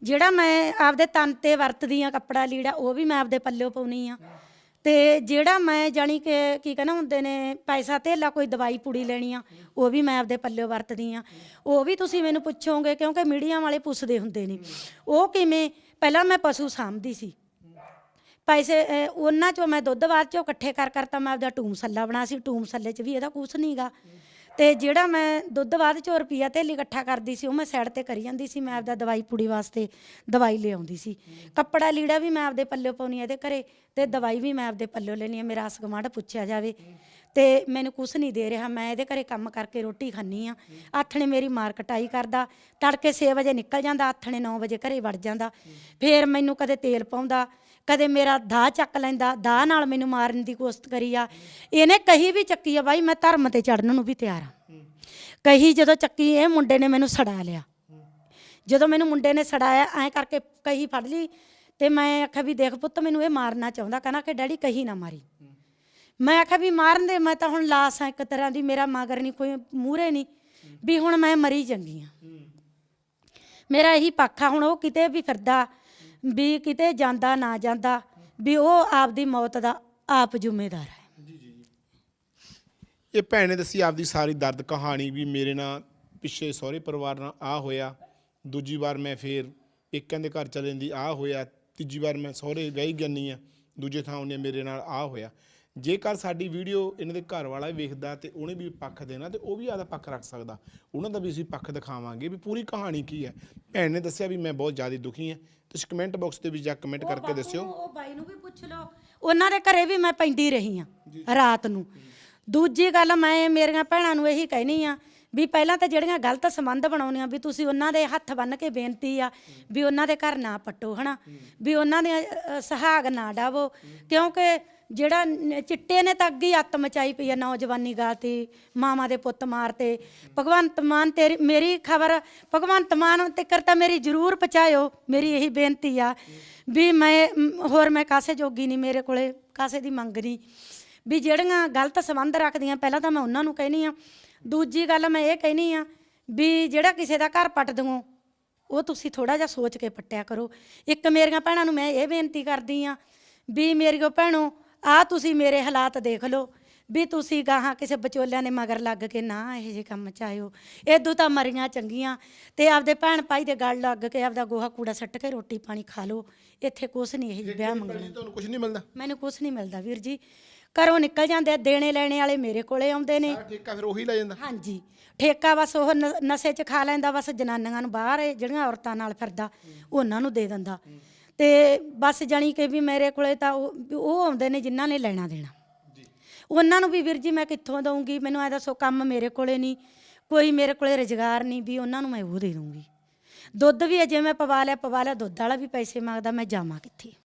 ਜਿਹੜਾ ਮੈਂ ਆਪਦੇ ਤਨ ਤੇ ਵਰਤਦੀ ਆ ਕੱਪੜਾ ਲੀੜਾ ਉਹ ਵੀ ਮੈਂ ਆਪਦੇ ਪੱਲਿਓ ਪਾਉਣੀ ਆ। ਤੇ ਜਿਹੜਾ ਮੈਂ ਜਾਣੀ ਕਿ ਕੀ ਕਹਿੰਦੇ ਹੁੰਦੇ ਨੇ ਪੈਸਾ ਧੇਲਾ ਕੋਈ ਦਵਾਈ ਪੁੜੀ ਲੈਣੀ ਆ ਉਹ ਵੀ ਮੈਂ ਆਪਦੇ ਪੱਲਿਓ ਵਰਤਦੀ ਆ। ਉਹ ਵੀ ਤੁਸੀਂ ਮੈਨੂੰ ਪੁੱਛੋਗੇ ਕਿਉਂਕਿ ਮੀਡੀਆ ਵਾਲੇ ਪੁੱਛਦੇ ਹੁੰਦੇ ਨੇ। ਉਹ ਕਿਵੇਂ? ਪਹਿਲਾਂ ਮੈਂ ਪਸ਼ੂ ਸਾਂਭਦੀ ਸੀ। ਪੈਸੇ ਅਹ, ਉਹਨਾਂ ਚੋਂ ਮੈਂ ਦੁੱਧ ਬਾਅਦ ਚੋਂ ਇਕੱਠੇ ਕਰ ਕਰ ਤਾਂ ਮੈਂ ਆਪਦਾ ਟੂਮ ਸੱਲਾ ਬਣਾ ਸੀ ਟੂਮ ਸੱਲੇ 'ਚ ਵੀ ਇਹਦਾ ਕੁਛ ਨਹੀਂਗਾ ਤੇ ਜਿਹੜਾ ਮੈਂ ਦੁੱਧ ਬਾਅਦ ਚੋਂ ਰੁਪਈਆ ਧੇਲੀ ਇਕੱਠਾ ਕਰਦੀ ਸੀ ਉਹ ਮੈਂ ਸਾਈਡ ਤੇ ਕਰੀ ਜਾਂਦੀ ਸੀ ਮੈਂ ਆਪਦਾ ਦਵਾਈ ਪੂੜੀ ਵਾਸਤੇ ਦਵਾਈ ਲਿਆਉਂਦੀ ਸੀ। ਕੱਪੜਾ ਲੀੜਾ ਵੀ ਮੈਂ ਆਪਦੇ ਪੱਲਿਓ ਪਾਉਣੀ ਆ ਇਹਦੇ ਘਰੇ ਤੇ ਦਵਾਈ ਵੀ ਮੈਂ ਆਪਦੇ ਪੱਲਿਓ ਲੈਣੀ ਆ ਮੇਰਾ ਅਸਗਮਾਂਡ ਪੁੱਛਿਆ ਜਾਵੇ। ਤੇ ਮੈਨੂੰ ਕੁਛ ਨਹੀਂ ਦੇ ਰਿਹਾ ਮੈਂ ਇਹਦੇ ਘਰੇ ਕੰਮ ਕਰਕੇ ਰੋਟੀ ਖਾਣੀ ਆ। ਆਥਣੇ ਮੇਰੀ ਮਾਰ ਕਟਾਈ ਕਰਦਾ ਤੜਕੇ 6 ਵਜੇ ਨਿਕਲ ਜਾਂਦਾ ਆਥਣੇ 9 ਵਜੇ ਘਰੇ ਵੜ ਜਾਂਦਾ। ਫੇਰ ਮੈਨੂੰ ਕਦੇ ਤੇਲ ਪਾਉਂਦਾ ਕਦੇ ਮੇਰਾ ਦਾ ਚੱਕ ਲੈਂਦਾ ਦਾ ਨਾਲ ਮੈਨੂੰ ਮਾਰਨ ਦੀ ਕੋਸ਼ਿਸ਼ ਕਰੀ ਆ। ਇਹਨੇ ਕਹੀ ਵੀ ਚੱਕੀ ਆ, ਬਾਈ ਮੈਂ ਧਰਮ ਤੇ ਚੜਨ ਨੂੰ ਵੀ ਤਿਆਰ ਆ। ਕਹੀ ਜਦੋਂ ਚੱਕੀ, ਇਹ ਮੁੰਡੇ ਨੇ ਮੈਨੂੰ ਸੜਾ ਲਿਆ। ਜਦੋਂ ਮੈਨੂੰ ਮੁੰਡੇ ਨੇ ਸੜਾਇਆ, ਐਂ ਕਰਕੇ ਕਹੀ ਫੜ ਲਈ ਤੇ ਮੈਂ ਆਖਿਆ ਵੀ ਦੇਖ ਪੁੱਤ, ਮੈਨੂੰ ਇਹ ਮਾਰਨਾ ਚਾਹੁੰਦਾ। ਕਹਿੰਦਾ ਕਿ ਡੈਡੀ ਕਹੀ ਨਾ ਮਾਰੀ। ਮੈਂ ਆਖਿਆ ਵੀ ਮਾਰਨ ਦੇ, ਮੈਂ ਤਾਂ ਹੁਣ ਲਾਸ ਆ, ਇੱਕ ਤਰ੍ਹਾਂ ਦੀ ਮੇਰਾ ਮਗਰ ਨਹੀਂ, ਕੋਈ ਮੂਹਰੇ ਨਹੀਂ, ਵੀ ਹੁਣ ਮੈਂ ਮਰੀ ਚੰਗੀ ਆ। ਮੇਰਾ ਇਹੀ ਪੱਖ ਆ, ਹੁਣ ਉਹ ਕਿਤੇ ਵੀ ਫਿਰਦਾ ਵੀ ਕਿਤੇ ਜਾਂਦਾ ਨਾ ਜਾਂਦਾ, ਵੀ ਉਹ ਆਪਦੀ ਮੌਤ ਦਾ ਆਪ ਜ਼ਿੰਮੇਦਾਰ ਹੈ। ਇਹ ਭੈਣ ਨੇ ਦੱਸੀ ਆਪਦੀ ਸਾਰੀ ਦਰਦ ਕਹਾਣੀ ਵੀ ਮੇਰੇ ਨਾਲ, ਪਿੱਛੇ ਸਹੁਰੇ ਪਰਿਵਾਰ ਨਾਲ ਆ ਹੋਇਆ। ਦੂਜੀ ਵਾਰ ਮੈਂ ਫੇਰ ਇੱਕਾਂ ਦੇ ਘਰ ਚਲੇ ਜਾਂਦੀ, ਆ ਹੋਇਆ। ਤੀਜੀ ਵਾਰ ਮੈਂ ਸਹੁਰੇ ਗਈ ਗੰਨੀ ਆ ਦੂਜੇ ਥਾਂ ਉਹਨੇ ਮੇਰੇ ਨਾਲ ਆ ਹੋਇਆ। ਜੇਕਰ ਸਾਡੀ ਵੀਡੀਓ ਇਹਨਾਂ ਦੇ ਘਰ ਵਾਲਾ ਵੀ ਵੇਖਦਾ ਤੇ ਉਹਨੇ ਵੀ ਪੱਖ ਦੇਣਾ ਤੇ ਉਹ ਵੀ ਆਦਾ ਪੱਖ ਰੱਖ ਸਕਦਾ ਉਹਨਾਂ ਦਾ ਵੀ ਅਸੀਂ ਪੱਖ ਦਿਖਾਵਾਂਗੇ ਵੀ ਪੂਰੀ ਕਹਾਣੀ ਕੀ ਹੈ। ਭੈਣ ਨੇ ਦੱਸਿਆ ਵੀ ਮੈਂ ਬਹੁਤ ਜ਼ਿਆਦਾ ਦੁਖੀ ਹਾਂ ਤੁਸੀਂ ਕਮੈਂਟ ਬਾਕਸ ਦੇ ਵਿੱਚ ਜਾ ਕਮੈਂਟ ਕਰਕੇ ਦੱਸਿਓ। ਉਹ ਬਾਈ ਨੂੰ ਵੀ ਪੁੱਛ ਲਓ। ਉਹਨਾਂ ਦੇ ਘਰੇ ਵੀ ਮੈਂ ਪੈਂਦੀ ਰਹੀ ਆ ਰਾਤ ਨੂੰ। ਦੂਜੀ ਗੱਲ ਮੈਂ ਮੇਰੀਆਂ ਭੈਣਾਂ ਨੂੰ ਇਹੀ ਕਹਿਣੀ ਆ ਵੀ ਪਹਿਲਾਂ ਤਾਂ ਜਿਹੜੀਆਂ ਗਲਤ ਸੰਬੰਧ ਬਣਾਉਣੀਆਂ ਵੀ ਤੁਸੀਂ ਉਹਨਾਂ ਦੇ ਹੱਥ ਬੰਨ ਕੇ ਬੇਨਤੀ ਆ ਵੀ ਉਹਨਾਂ ਦੇ ਘਰ ਨਾ ਪੱਟੋ ਹਨਾ? ਵੀ ਉਹਨਾਂ ਦੇ ਸੁਹਾਗ ਨਾ ਡਾਵੋ। ਕਿਉਂਕਿ ਜਿਹੜਾ ਨ- ਚਿੱਟੇ ਨੇ ਤਾਂ ਅੱਗੇ ਹੀ ਅੱਤ ਮਚਾਈ ਪਈ ਆ ਨੌਜਵਾਨੀ ਗਾਤੀ ਮਾਮਾ ਦੇ ਪੁੱਤ ਮਾਰਤੇ ਭਗਵੰਤ ਮਾਨ ਤੇਰੀ ਮੇਰੀ ਖਬਰ ਭਗਵੰਤ ਮਾਨ ਤੱਕਰ ਤਾਂ ਮੇਰੀ ਜ਼ਰੂਰ ਪਹੁੰਚਾਇਓ ਮੇਰੀ ਇਹੀ ਬੇਨਤੀ ਆ ਵੀ ਮੈਂ ਮ, ਹੋਰ ਮੈਂ ਕਾਸੇ ਜੋਗੀ ਨਹੀਂ ਮੇਰੇ ਕੋਲੇ ਕਾਸੇ ਦੀ ਮੰਗ ਨਹੀਂ। ਵੀ ਜਿਹੜੀਆਂ ਗਲਤ ਸੰਬੰਧ ਰੱਖਦੀਆਂ ਪਹਿਲਾਂ ਤਾਂ ਮੈਂ ਉਹਨਾਂ ਨੂੰ ਕਹਿਨੀ ਆ। ਦੂਜੀ ਗੱਲ ਮੈਂ ਇਹ ਕਹਿਨੀ ਆ ਵੀ ਜਿਹੜਾ ਕਿਸੇ ਦਾ ਘਰ ਪੱਟ ਦਵੋ ਉਹ ਤੁਸੀਂ ਥੋੜਾ ਜਿਹਾ ਸੋਚ ਕੇ ਪੱਟਿਆ ਕਰੋ। ਇੱਕ ਮੇਰੀਆਂ ਭੈਣਾਂ ਨੂੰ ਮੈਂ ਇਹ ਬੇਨਤੀ ਕਰਦੀ ਆ ਵੀ ਮੇਰੀਓ ਭੈਣੋ ਆ ਤੁਸੀਂ ਮੇਰੇ ਹਾਲਾਤ ਦੇਖ ਲਓ ਵੀ ਤੁਸੀਂ ਗਾਹਾਂ ਕਿਸੇ ਵਿਚੋਲਿਆਂ ਦੇ ਮਗਰ ਲੱਗ ਕੇ ਨਾ ਇਹੋ ਜਿਹੇ ਕੰਮ ਚ ਆਇਓ ਇਦੋਂ ਤਾਂ ਮਰੀਆਂ ਚੰਗੀਆਂ ਤੇ ਆਪਦੇ ਭੈਣ ਭਾਈ ਦੇ ਗਲ ਲੱਗ ਕੇ ਆਪਦਾ ਗੋਹਾ ਕੂੜਾ ਸੱਟ ਕੇ ਰੋਟੀ ਪਾਣੀ ਖਾ ਲਓ। ਇੱਥੇ ਕੁਛ ਨਹੀਂ ਇਹ ਵਿਆਹ ਮੰਗਣਾ। ਤੁਹਾਨੂੰ ਕੁਝ ਨਹੀਂ ਮਿਲਦਾ? ਮੈਨੂੰ ਕੁਛ ਨਹੀਂ ਮਿਲਦਾ ਵੀਰ ਜੀ। ਘਰੋਂ ਨਿਕਲ ਜਾਂਦੇ ਆ, ਦੇਣੇ ਲੈਣੇ ਵਾਲੇ ਮੇਰੇ ਕੋਲੇ ਆਉਂਦੇ ਨੇ। ਸਾਰਾ ਠੇਕਾ ਫਿਰ ਉਹੀ ਲੈ ਜਾਂਦਾ? ਹਾਂਜੀ। ਠੇਕਾ ਬਸ ਉਹ ਨ- ਨਸ਼ੇ 'ਚ ਖਾ ਲੈਂਦਾ ਬਸ ਜਨਾਨੀਆਂ ਨੂੰ ਬਾਹਰ ਇਹ ਜਿਹੜੀਆਂ ਔਰਤਾਂ ਨਾਲ ਫਿਰਦਾ ਉਹਨਾਂ ਨੂੰ ਦੇ ਦਿੰਦਾ। ਤੇ ਬਸ ਜਾਣੀ ਕਿ ਵੀ ਮੇਰੇ ਕੋਲੇ ਤਾਂ ਉਹ ਉਹ ਆਉਂਦੇ ਨੇ ਜਿਨ੍ਹਾਂ ਨੇ ਲੈਣਾ ਦੇਣਾ। ਉਹਨਾਂ ਨੂੰ ਵੀ ਵੀਰ ਜੀ ਮੈਂ ਕਿੱਥੋਂ ਦਊਂਗੀ? ਮੈਨੂੰ ਐ ਦੱਸੋ ਕੰਮ ਮੇਰੇ ਕੋਲੇ ਨਹੀਂ ਕੋਈ ਮੇਰੇ ਕੋਲੇ ਰੁਜ਼ਗਾਰ ਨਹੀਂ ਵੀ ਉਹਨਾਂ ਨੂੰ ਮੈਂ ਉਹ ਦੇ ਦਊਂਗੀ। ਦੁੱਧ ਵੀ ਅਜੇ ਮੈਂ ਪਵਾ ਲਿਆ ਪਵਾ ਲਿਆ ਦੁੱਧ ਵਾਲਾ ਵੀ ਪੈਸੇ ਮੰਗਦਾ ਮੈਂ ਜਾਵਾਂ ਕਿੱਥੇ?